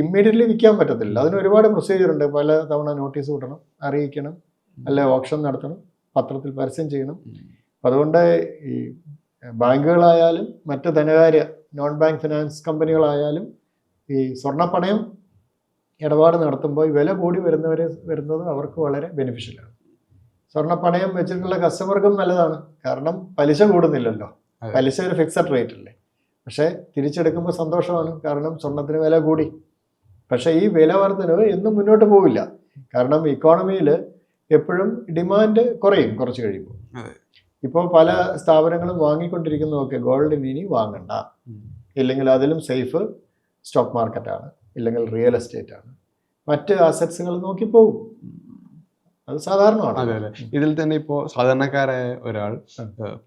ഇമ്മീഡിയറ്റ്ലി വിൽക്കാൻ പറ്റത്തില്ല. അതിന് ഒരുപാട് പ്രൊസീജിയർ ഉണ്ട്. പല തവണ നോട്ടീസ് വിടണം അറിയിക്കണം അല്ലെ ഓപ്ഷൻ നടത്തണം പത്രത്തിൽ പരസ്യം ചെയ്യണം. അപ്പം അതുകൊണ്ട് ഈ ബാങ്കുകളായാലും മറ്റ് ധനകാര്യ നോൺ ബാങ്ക് ഫിനാൻസ് കമ്പനികളായാലും ഈ സ്വർണപ്പണയം ഇടപാട് നടത്തുമ്പോൾ വില കൂടി വരുന്നവരെ വരുന്നത് അവർക്ക് വളരെ ബെനിഫിഷ്യലാണ് സ്വർണപ്പണയം വെച്ചിട്ടുള്ള കസ്റ്റമർക്കും നല്ലതാണ്. കാരണം പലിശ കൂടുന്നില്ലല്ലോ. പലിശ ഒരു ഫിക്സഡ് റേറ്റ് അല്ലേ? പക്ഷേ തിരിച്ചെടുക്കുമ്പോൾ സന്തോഷമാണ്. കാരണം സ്വർണത്തിന് വില കൂടി. പക്ഷേ ഈ വില വർധനവ് എന്നും മുന്നോട്ട് പോവില്ല. കാരണം ഇക്കോണമിയിൽ എപ്പോഴും ഡിമാൻഡ് കുറയും കുറച്ച് കഴിയുമ്പോൾ. ഇപ്പോൾ പല സ്ഥാപനങ്ങളും വാങ്ങിക്കൊണ്ടിരിക്കുന്നതൊക്കെ ഗോൾഡിന് ഇനി വാങ്ങണ്ട. ഇല്ലെങ്കിൽ അതിലും സേഫ് സ്റ്റോക്ക് മാർക്കറ്റാണ് ഇല്ലെങ്കിൽ റിയൽ എസ്റ്റേറ്റ് ആണ്. മറ്റ് അസറ്റ്സുകൾ നോക്കി പോകും അത് സാധാരണമാണ്.
അതെ അതെ. ഇതിൽ തന്നെ ഇപ്പോ സാധാരണക്കാരായ ഒരാൾ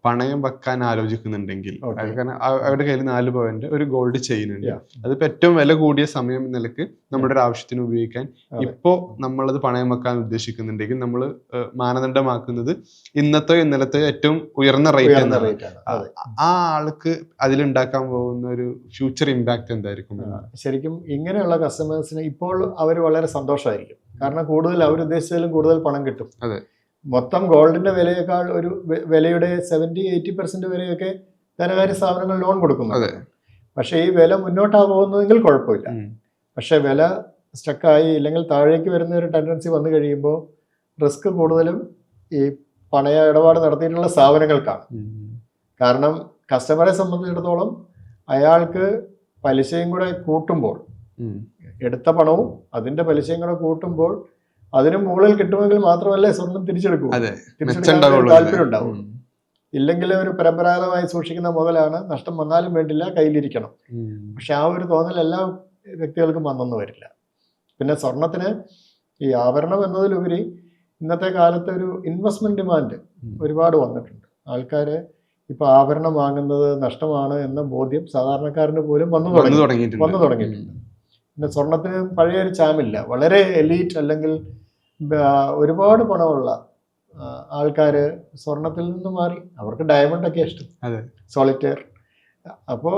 പണയം വെക്കാൻ ആലോചിക്കുന്നുണ്ടെങ്കിൽ അവരുടെ കയ്യിൽ നാല് പവന്റെ ഒരു ഗോൾഡ് ചെയിൻ ഉണ്ട്
അത്
അതിപ്പോ ഏറ്റവും വില കൂടിയ സമയം നിലയ്ക്ക് നമ്മുടെ ഒരു ആവശ്യത്തിന് ഉപയോഗിക്കാൻ. ഇപ്പോ നമ്മളത് പണയം വെക്കാൻ ഉദ്ദേശിക്കുന്നുണ്ടെങ്കിൽ നമ്മൾ മാനദണ്ഡമാക്കുന്നത് ഇന്നത്തെ ഇന്നലത്തെ ഏറ്റവും ഉയർന്ന റേറ്റ് എന്ന
റേറ്റ്
ആ ആൾക്ക് അതിലുണ്ടാക്കാൻ പോകുന്ന ഒരു ഫ്യൂച്ചർ ഇമ്പാക്ട് എന്തായിരിക്കും?
ശരിക്കും ഇങ്ങനെയുള്ള കസ്റ്റമേഴ്സിന് ഇപ്പോൾ അവർ വളരെ സന്തോഷമായിരിക്കും. കാരണം കൂടുതൽ അവരുദ്ദേശിച്ചതിലും കൂടുതൽ പണം കിട്ടും
അതെ.
മൊത്തം ഗോൾഡിന്റെ വിലയേക്കാൾ ഒരു വിലയുടെ സെവന്റി എയ്റ്റി പെർസെന്റ് വരെയൊക്കെ ധനകാര്യ സ്ഥാപനങ്ങൾ ലോൺ കൊടുക്കുന്നു
അതെ.
പക്ഷേ ഈ വില മുന്നോട്ടാ പോകുന്നതെങ്കിൽ കുഴപ്പമില്ല പക്ഷെ വില സ്റ്റക്കായി ഇല്ലെങ്കിൽ താഴേക്ക് വരുന്ന ഒരു ടെൻഡൻസി വന്നു കഴിയുമ്പോൾ റിസ്ക് കൂടുതലും ഈ പണയ ഇടപാട് നടത്തിയിട്ടുള്ള സ്ഥാപനങ്ങൾക്കാണ് കാരണം കസ്റ്റമറെ സംബന്ധിച്ചിടത്തോളം അയാൾക്ക് പലിശയും കൂടെ കൂട്ടുമ്പോൾ. എടുത്ത പണവും അതിന്റെ പലിശയും കൂടെ കൂട്ടുമ്പോൾ അതിന് മുകളിൽ കിട്ടുമെങ്കിൽ മാത്രമല്ലേ സ്വർണം തിരിച്ചെടുക്കൂ. തിരിച്ചെടുക്കാൻ താല്പര്യം ഉണ്ടാവും ഇല്ലെങ്കിൽ ഒരു പരമ്പരാഗതമായി സൂക്ഷിക്കുന്ന മുതലാണ് നഷ്ടം വന്നാലും വേണ്ടില്ല കയ്യിലിരിക്കണം. പക്ഷെ ആ ഒരു തോന്നൽ എല്ലാ വ്യക്തികൾക്കും വന്നെന്ന് വരില്ല. പിന്നെ സ്വർണത്തിന് ഈ ആഭരണം എന്നതിലുപരി ഇന്നത്തെ കാലത്ത് ഒരു ഇൻവെസ്റ്റ്മെന്റ് ഡിമാൻഡ് ഒരുപാട് വന്നിട്ടുണ്ട്. ആൾക്കാര് ഇപ്പൊ ആഭരണം വാങ്ങുന്നത് നഷ്ടമാണ് എന്ന ബോധ്യം സാധാരണക്കാരന് പോലും വന്നു തുടങ്ങി വന്നു തുടങ്ങിയിട്ടുണ്ട്. പിന്നെ സ്വർണത്തിന് പഴയ ഒരു ചാമില്ല. വളരെ എലീറ്റ് അല്ലെങ്കിൽ ഒരുപാട് പണമുള്ള ആൾക്കാർ സ്വർണത്തിൽ നിന്ന് മാറി. അവർക്ക് ഡയമണ്ട് ഒക്കെ ഇഷ്ടം.
അതെ.
സോളിറ്റയർ അപ്പോൾ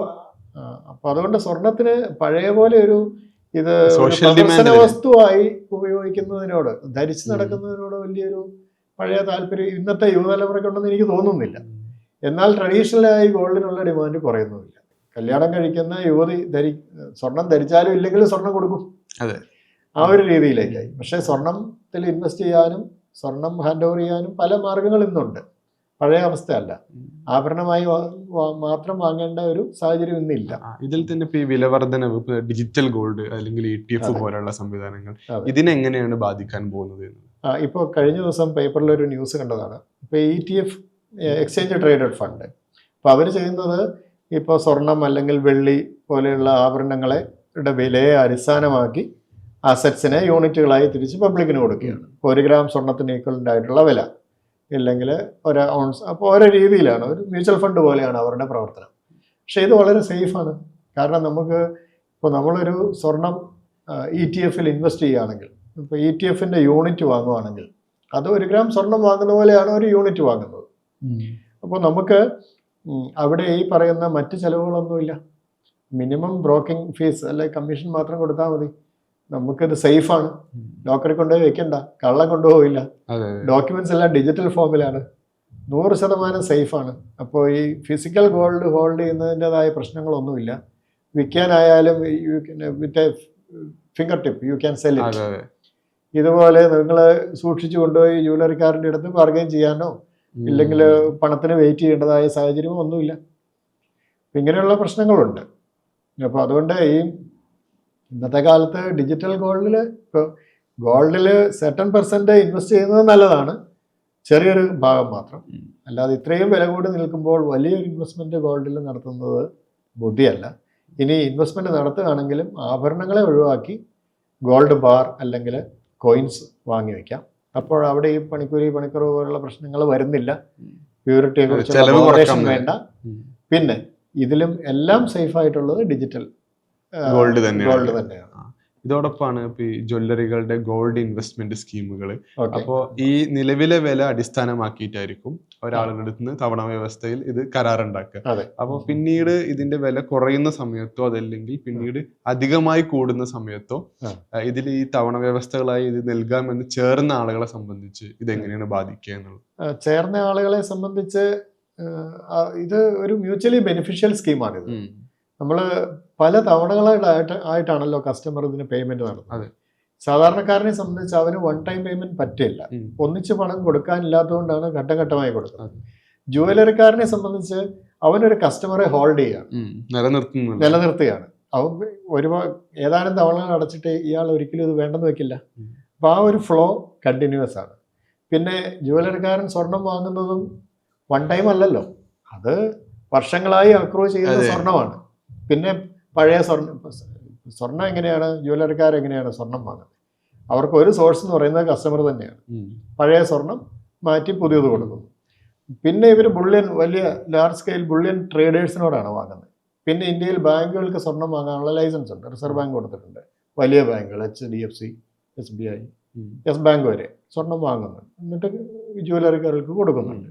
അപ്പോൾ അതുകൊണ്ട് സ്വർണത്തിന് പഴയ പോലെ ഒരു ഇത് പ്രദർശന? വസ്തുവായി ഉപയോഗിക്കുന്നതിനോട് ധരിച്ചു നടക്കുന്നതിനോട് വലിയൊരു പഴയ താല്പര്യം ഇന്നത്തെ യുവതലമുറയ്ക്കുണ്ടെന്ന് എനിക്ക് തോന്നുന്നില്ല. എന്നാൽ ട്രഡീഷണലായി ഗോൾഡിനുള്ള ഡിമാൻഡ് കുറയുന്നുമില്ല. കല്യാണം കഴിക്കുന്ന യുവതി ധരി സ്വർണം ധരിച്ചാലും ഇല്ലെങ്കിലും സ്വർണം കൊടുക്കും.
അതെ.
ആ ഒരു രീതിയിലേക്കായി. പക്ഷേ സ്വർണത്തിൽ ഇൻവെസ്റ്റ് ചെയ്യാനും സ്വർണം ഹാൻഡ് ഓവർ ചെയ്യാനും പല മാർഗങ്ങൾ ഇന്നുണ്ട്. പഴയ അവസ്ഥയല്ല. ആഭരണമായി മാത്രം വാങ്ങേണ്ട ഒരു സാഹചര്യം ഇന്നില്ല.
ഇതിൽ തന്നെ ഇപ്പൊ ഈ വിലവർദ്ധനവ് ഇപ്പൊ ഡിജിറ്റൽ ഗോൾഡ് അല്ലെങ്കിൽ ഇ ടി എഫ് പോലുള്ള സംവിധാനങ്ങൾ. ഇതിനെങ്ങനെയാണ് ബാധിക്കാൻ പോകുന്നത്?
ഇപ്പോൾ കഴിഞ്ഞ ദിവസം പേപ്പറിൽ ഒരു ന്യൂസ് കണ്ടതാണ്. ഇപ്പോൾ E T F exchange traded fund അപ്പോൾ അവർ ചെയ്യുന്നത് ഇപ്പോൾ സ്വർണം അല്ലെങ്കിൽ വെള്ളി പോലെയുള്ള ആഭരണങ്ങളെ വിലയെ അടിസ്ഥാനമാക്കി അസറ്റ്സിനെ യൂണിറ്റുകളായി തിരിച്ച് പബ്ലിക്കിന് കൊടുക്കുകയാണ്. ഇപ്പോൾ ഒരു ഗ്രാം സ്വർണത്തിന് ഈക്വലന്റ് ആയിട്ടുള്ള വില. ഇല്ലെങ്കിൽ ഒരു ഓൺസ് അപ്പോൾ ഓരോ രീതിയിലാണ് ഒരു മ്യൂച്വൽ ഫണ്ട് പോലെയാണ് അവരുടെ പ്രവർത്തനം. പക്ഷേ ഇത് വളരെ സേഫാണ് കാരണം നമുക്ക് ഇപ്പോൾ നമ്മളൊരു സ്വർണം ഇ ടി എഫിൽ ഇൻവെസ്റ്റ് ചെയ്യുകയാണെങ്കിൽ ഇപ്പോൾ ഇ ടി എഫിന്റെ യൂണിറ്റ് വാങ്ങുവാണെങ്കിൽ അത് ഒരു ഗ്രാം സ്വർണം വാങ്ങുന്ന പോലെയാണ് ഒരു യൂണിറ്റ് വാങ്ങുന്നത്. അപ്പോൾ നമുക്ക് അവിടെ ഈ പറയുന്ന മറ്റ് ചിലവുകളൊന്നുമില്ല. മിനിമം ബ്രോക്കിംഗ് ഫീസ് അല്ലെ കമ്മീഷൻ മാത്രം കൊടുത്താൽ മതി. നമുക്കിത് സേഫാണ്. ലോക്കറിൽ കൊണ്ടുപോയി വെക്കണ്ട. കള്ളം കൊണ്ടുപോകില്ല ഡോക്യുമെന്റ്സ് എല്ലാം ഡിജിറ്റൽ ഫോമിലാണ്. നൂറ് ശതമാനം സേഫാണ്. അപ്പോൾ ഈ ഫിസിക്കൽ ഗോൾഡ് ഹോൾഡ് ചെയ്യുന്നതിന്റെതായ പ്രശ്നങ്ങളൊന്നുമില്ല. വിൽക്കാനായാലും you with a fingertip you can sell
it.
ഇതുപോലെ നിങ്ങൾ സൂക്ഷിച്ചു കൊണ്ടുപോയി ജ്വല്ലറിക്കാരന്റെ അടുത്ത് ബാർഗൈൻ ചെയ്യാനോ. ഇല്ലെങ്കിൽ പണത്തിന് വെയിറ്റ് ചെയ്യേണ്ടതായ സാഹചര്യം ഒന്നുമില്ല. ഇങ്ങനെയുള്ള പ്രശ്നങ്ങളുണ്ട്. അപ്പോൾ അതുകൊണ്ട് ഈ ഇന്നത്തെ കാലത്ത് ഡിജിറ്റൽ ഗോൾഡിൽ ഇപ്പോൾ ഗോൾഡിൽ സെർട്ടൺ പെർസെന്റ് ഇൻവെസ്റ്റ് ചെയ്യുന്നത് നല്ലതാണ്. ചെറിയൊരു ഭാഗം മാത്രം. അല്ലാതെ ഇത്രയും വില കൂടി നിൽക്കുമ്പോൾ വലിയൊരു ഇൻവെസ്റ്റ്മെന്റ് ഗോൾഡിൽ നടത്തുന്നത് ബുദ്ധിയല്ല. ഇനി ഇൻവെസ്റ്റ്മെന്റ് നടത്തുകയാണെങ്കിലും ആഭരണങ്ങളെ ഒഴിവാക്കി ഗോൾഡ് ബാർ അല്ലെങ്കിൽ കോയിൻസ് വാങ്ങി വയ്ക്കാം അപ്പോൾ അവിടെ ഈ പണിക്കൂലി പണിക്കുറവ് പോലുള്ള പ്രശ്നങ്ങൾ വരുന്നില്ല. പ്യൂരിറ്റിയെ
ചെലവ്
കുറിച്ച് വേണ്ട. പിന്നെ ഇതിലും എല്ലാം സേഫ് ആയിട്ടുള്ളത് ഡിജിറ്റൽ
ഗോൾഡ് തന്നെയാണ്.
ഗോൾഡ് തന്നെയാണ്.
ഇതോടൊപ്പമാണ് ഇപ്പൊ ഈ ജ്വല്ലറികളുടെ ഗോൾഡ് ഇൻവെസ്റ്റ്മെന്റ് സ്കീമുകൾ
അപ്പോ
അപ്പോൾ ഈ നിലവിലെ വില അടിസ്ഥാനമാക്കിയിട്ടായിരിക്കും ഒരാളുടെ അടുത്ത് നിന്ന് തവണ വ്യവസ്ഥയിൽ ഇത് കരാറുണ്ടാക്കുക. അപ്പോൾ പിന്നീട് ഇതിന്റെ വില കുറയുന്ന സമയത്തോ അതല്ലെങ്കിൽ പിന്നീട് അധികമായി കൂടുന്ന സമയത്തോ. ഇതിൽ ഈ തവണ വ്യവസ്ഥകളായി ഇത് നൽകാമെന്ന് ചേർന്ന ആളുകളെ സംബന്ധിച്ച് ഇതെങ്ങനെയാണ് ബാധിക്കുക എന്നുള്ളത്?
ചേർന്ന ആളുകളെ സംബന്ധിച്ച് ഇത് ഒരു മ്യൂച്വലി ബെനിഫിഷ്യൽ സ്കീമാണിത്
നമ്മൾ
നമ്മൾ പല തവണകളായിട്ട് ആയിട്ടാണല്ലോ കസ്റ്റമർ ഇതിന് പേയ്മെന്റ്. നടത്തുന്നത് സാധാരണക്കാരനെ സംബന്ധിച്ച് അവന് വൺ ടൈം പേയ്മെന്റ് പറ്റില്ല. ഒന്നിച്ച് പണം കൊടുക്കാനില്ലാത്തതുകൊണ്ടാണ് ഘട്ടം ഘട്ടമായി കൊടുക്കുന്നത്. ജുവലറിക്കാരനെ സംബന്ധിച്ച് അവനൊരു കസ്റ്റമറെ ഹോൾഡ്
ചെയ്യാണ് നിലനിർത്തുന്നു
നിലനിർത്തുകയാണ്. അവൻ ഒരുപാട് ഏതാനും തവണകൾ അടച്ചിട്ട് ഇയാൾ ഒരിക്കലും ഇത് വേണ്ടെന്ന് വെക്കില്ല. അപ്പൊ ആ ഒരു ഫ്ലോ കണ്ടിന്യൂസ് ആണ്. പിന്നെ ജുവലറിക്കാരൻ സ്വർണം വാങ്ങുന്നതും വൺ ടൈം അല്ലല്ലോ. അത് വർഷങ്ങളായി അക്രൂ ചെയ്യുന്ന. സ്വർണമാണ്. പിന്നെ പഴയ സ്വർണം സ്വർണം എങ്ങനെയാണ്? എങ്ങനെയാണ് സ്വർണം വാങ്ങുന്നത്? അവർക്ക് ഒരു സോഴ്സ് എന്ന് പറയുന്നത് കസ്റ്റമർ തന്നെയാണ്. പഴയ സ്വർണം മാറ്റി പുതിയത് കൊടുക്കുന്നു. പിന്നെ ഇവർ ബുള്ളിയൻ വലിയ ലാർജ് സ്കെയിൽ ബുള്ളിയൻ ട്രേഡേഴ്സിനോടാണ് വാങ്ങുന്നത്. പിന്നെ ഇന്ത്യയിൽ ബാങ്കുകൾക്ക് സ്വർണം വാങ്ങാനുള്ള ലൈസൻസ് ഉണ്ട്. റിസർവ് ബാങ്ക് കൊടുത്തിട്ടുണ്ട്. വലിയ ബാങ്കുകൾ H D F C S B I
S
Yes Bank വരെ സ്വർണം വാങ്ങുന്നുണ്ട്. എന്നിട്ട് ജുവലറിക്കാർക്ക് കൊടുക്കുന്നുണ്ട്.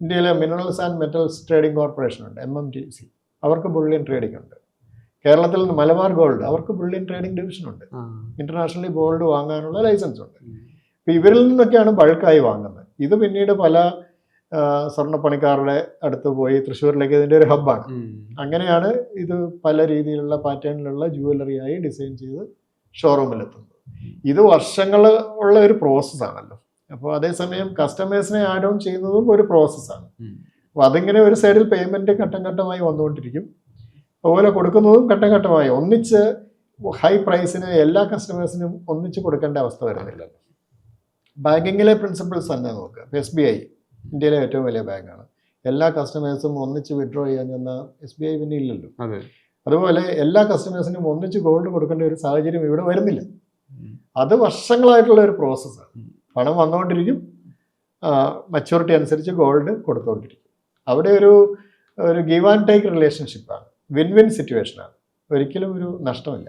ഇന്ത്യയിലെ minerals and metals trading corporation ഉണ്ട് എം എം ടി സി അവർക്ക് ബുള്ളിയൻ ട്രേഡിംഗ് ഉണ്ട്. കേരളത്തിൽ നിന്ന് മലബാർ ഗോൾഡ് അവർക്ക് ബുള്ളിയൻ ട്രേഡിംഗ് ഡിവിഷൻ ഉണ്ട്. ഇന്റർനാഷണലി ഗോൾഡ് വാങ്ങാനുള്ള ലൈസൻസ് ഉണ്ട്. ഇപ്പം ഇവരിൽ നിന്നൊക്കെയാണ് ബൾക്കായി വാങ്ങുന്നത്. ഇത് പിന്നീട് പല സ്വർണപ്പണിക്കാരുടെ അടുത്ത് പോയി തൃശ്ശൂരിലേക്ക് ഇതിന്റെ ഒരു ഹബ്ബാണ്. അങ്ങനെയാണ് ഇത് പല രീതിയിലുള്ള പാറ്റേണിലുള്ള ജുവലറിയായി ഡിസൈൻ ചെയ്ത് ഷോറൂമിലെത്തുന്നത് ഇത് വർഷങ്ങൾ ഉള്ള ഒരു പ്രോസസ്സാണല്ലോ അപ്പോൾ അതേസമയം കസ്റ്റമേഴ്സിനെ ആഡ് ഓൺ ചെയ്യുന്നതും ഒരു പ്രോസസ്സാണ്. അപ്പോൾ അതിങ്ങനെ ഒരു സൈഡിൽ പേയ്മെന്റ് ഘട്ടം ഘട്ടമായി വന്നുകൊണ്ടിരിക്കും. അതുപോലെ കൊടുക്കുന്നതും ഘട്ടം ഘട്ടമായി ഒന്നിച്ച് ഹൈ പ്രൈസിന് എല്ലാ കസ്റ്റമേഴ്സിനും ഒന്നിച്ച് കൊടുക്കേണ്ട അവസ്ഥ വരുന്നില്ല. ബാങ്കിങ്ങിലെ പ്രിൻസിപ്പിൾസ് തന്നെ നോക്കുക. ഇപ്പോൾ എസ് ബി ഐ ഇന്ത്യയിലെ ഏറ്റവും വലിയ ബാങ്കാണ്. എല്ലാ കസ്റ്റമേഴ്സും ഒന്നിച്ച് വിഡ്രോ ചെയ്യാൻ ചെന്ന എസ് ബി ഐ പിന്നെ ഇല്ലല്ലോ.
അതെ.
അതുപോലെ എല്ലാ കസ്റ്റമേഴ്സിനും ഒന്നിച്ച് ഗോൾഡ് കൊടുക്കേണ്ട ഒരു സാഹചര്യം ഇവിടെ വരുന്നില്ല. അത് വർഷങ്ങളായിട്ടുള്ള ഒരു പ്രോസസ്സാണ് പണം വന്നുകൊണ്ടിരിക്കും മച്യൂരിറ്റി അനുസരിച്ച് ഗോൾഡ് കൊടുത്തുകൊണ്ടിരിക്കും അവിടെ ഒരു ഒരു ഗീവ് ആൻഡ് ടേക്ക് റിലേഷൻഷിപ്പാണ് വിൻ വിൻ സിറ്റുവേഷനാണ് ഒരിക്കലും ഒരു നഷ്ടമില്ല.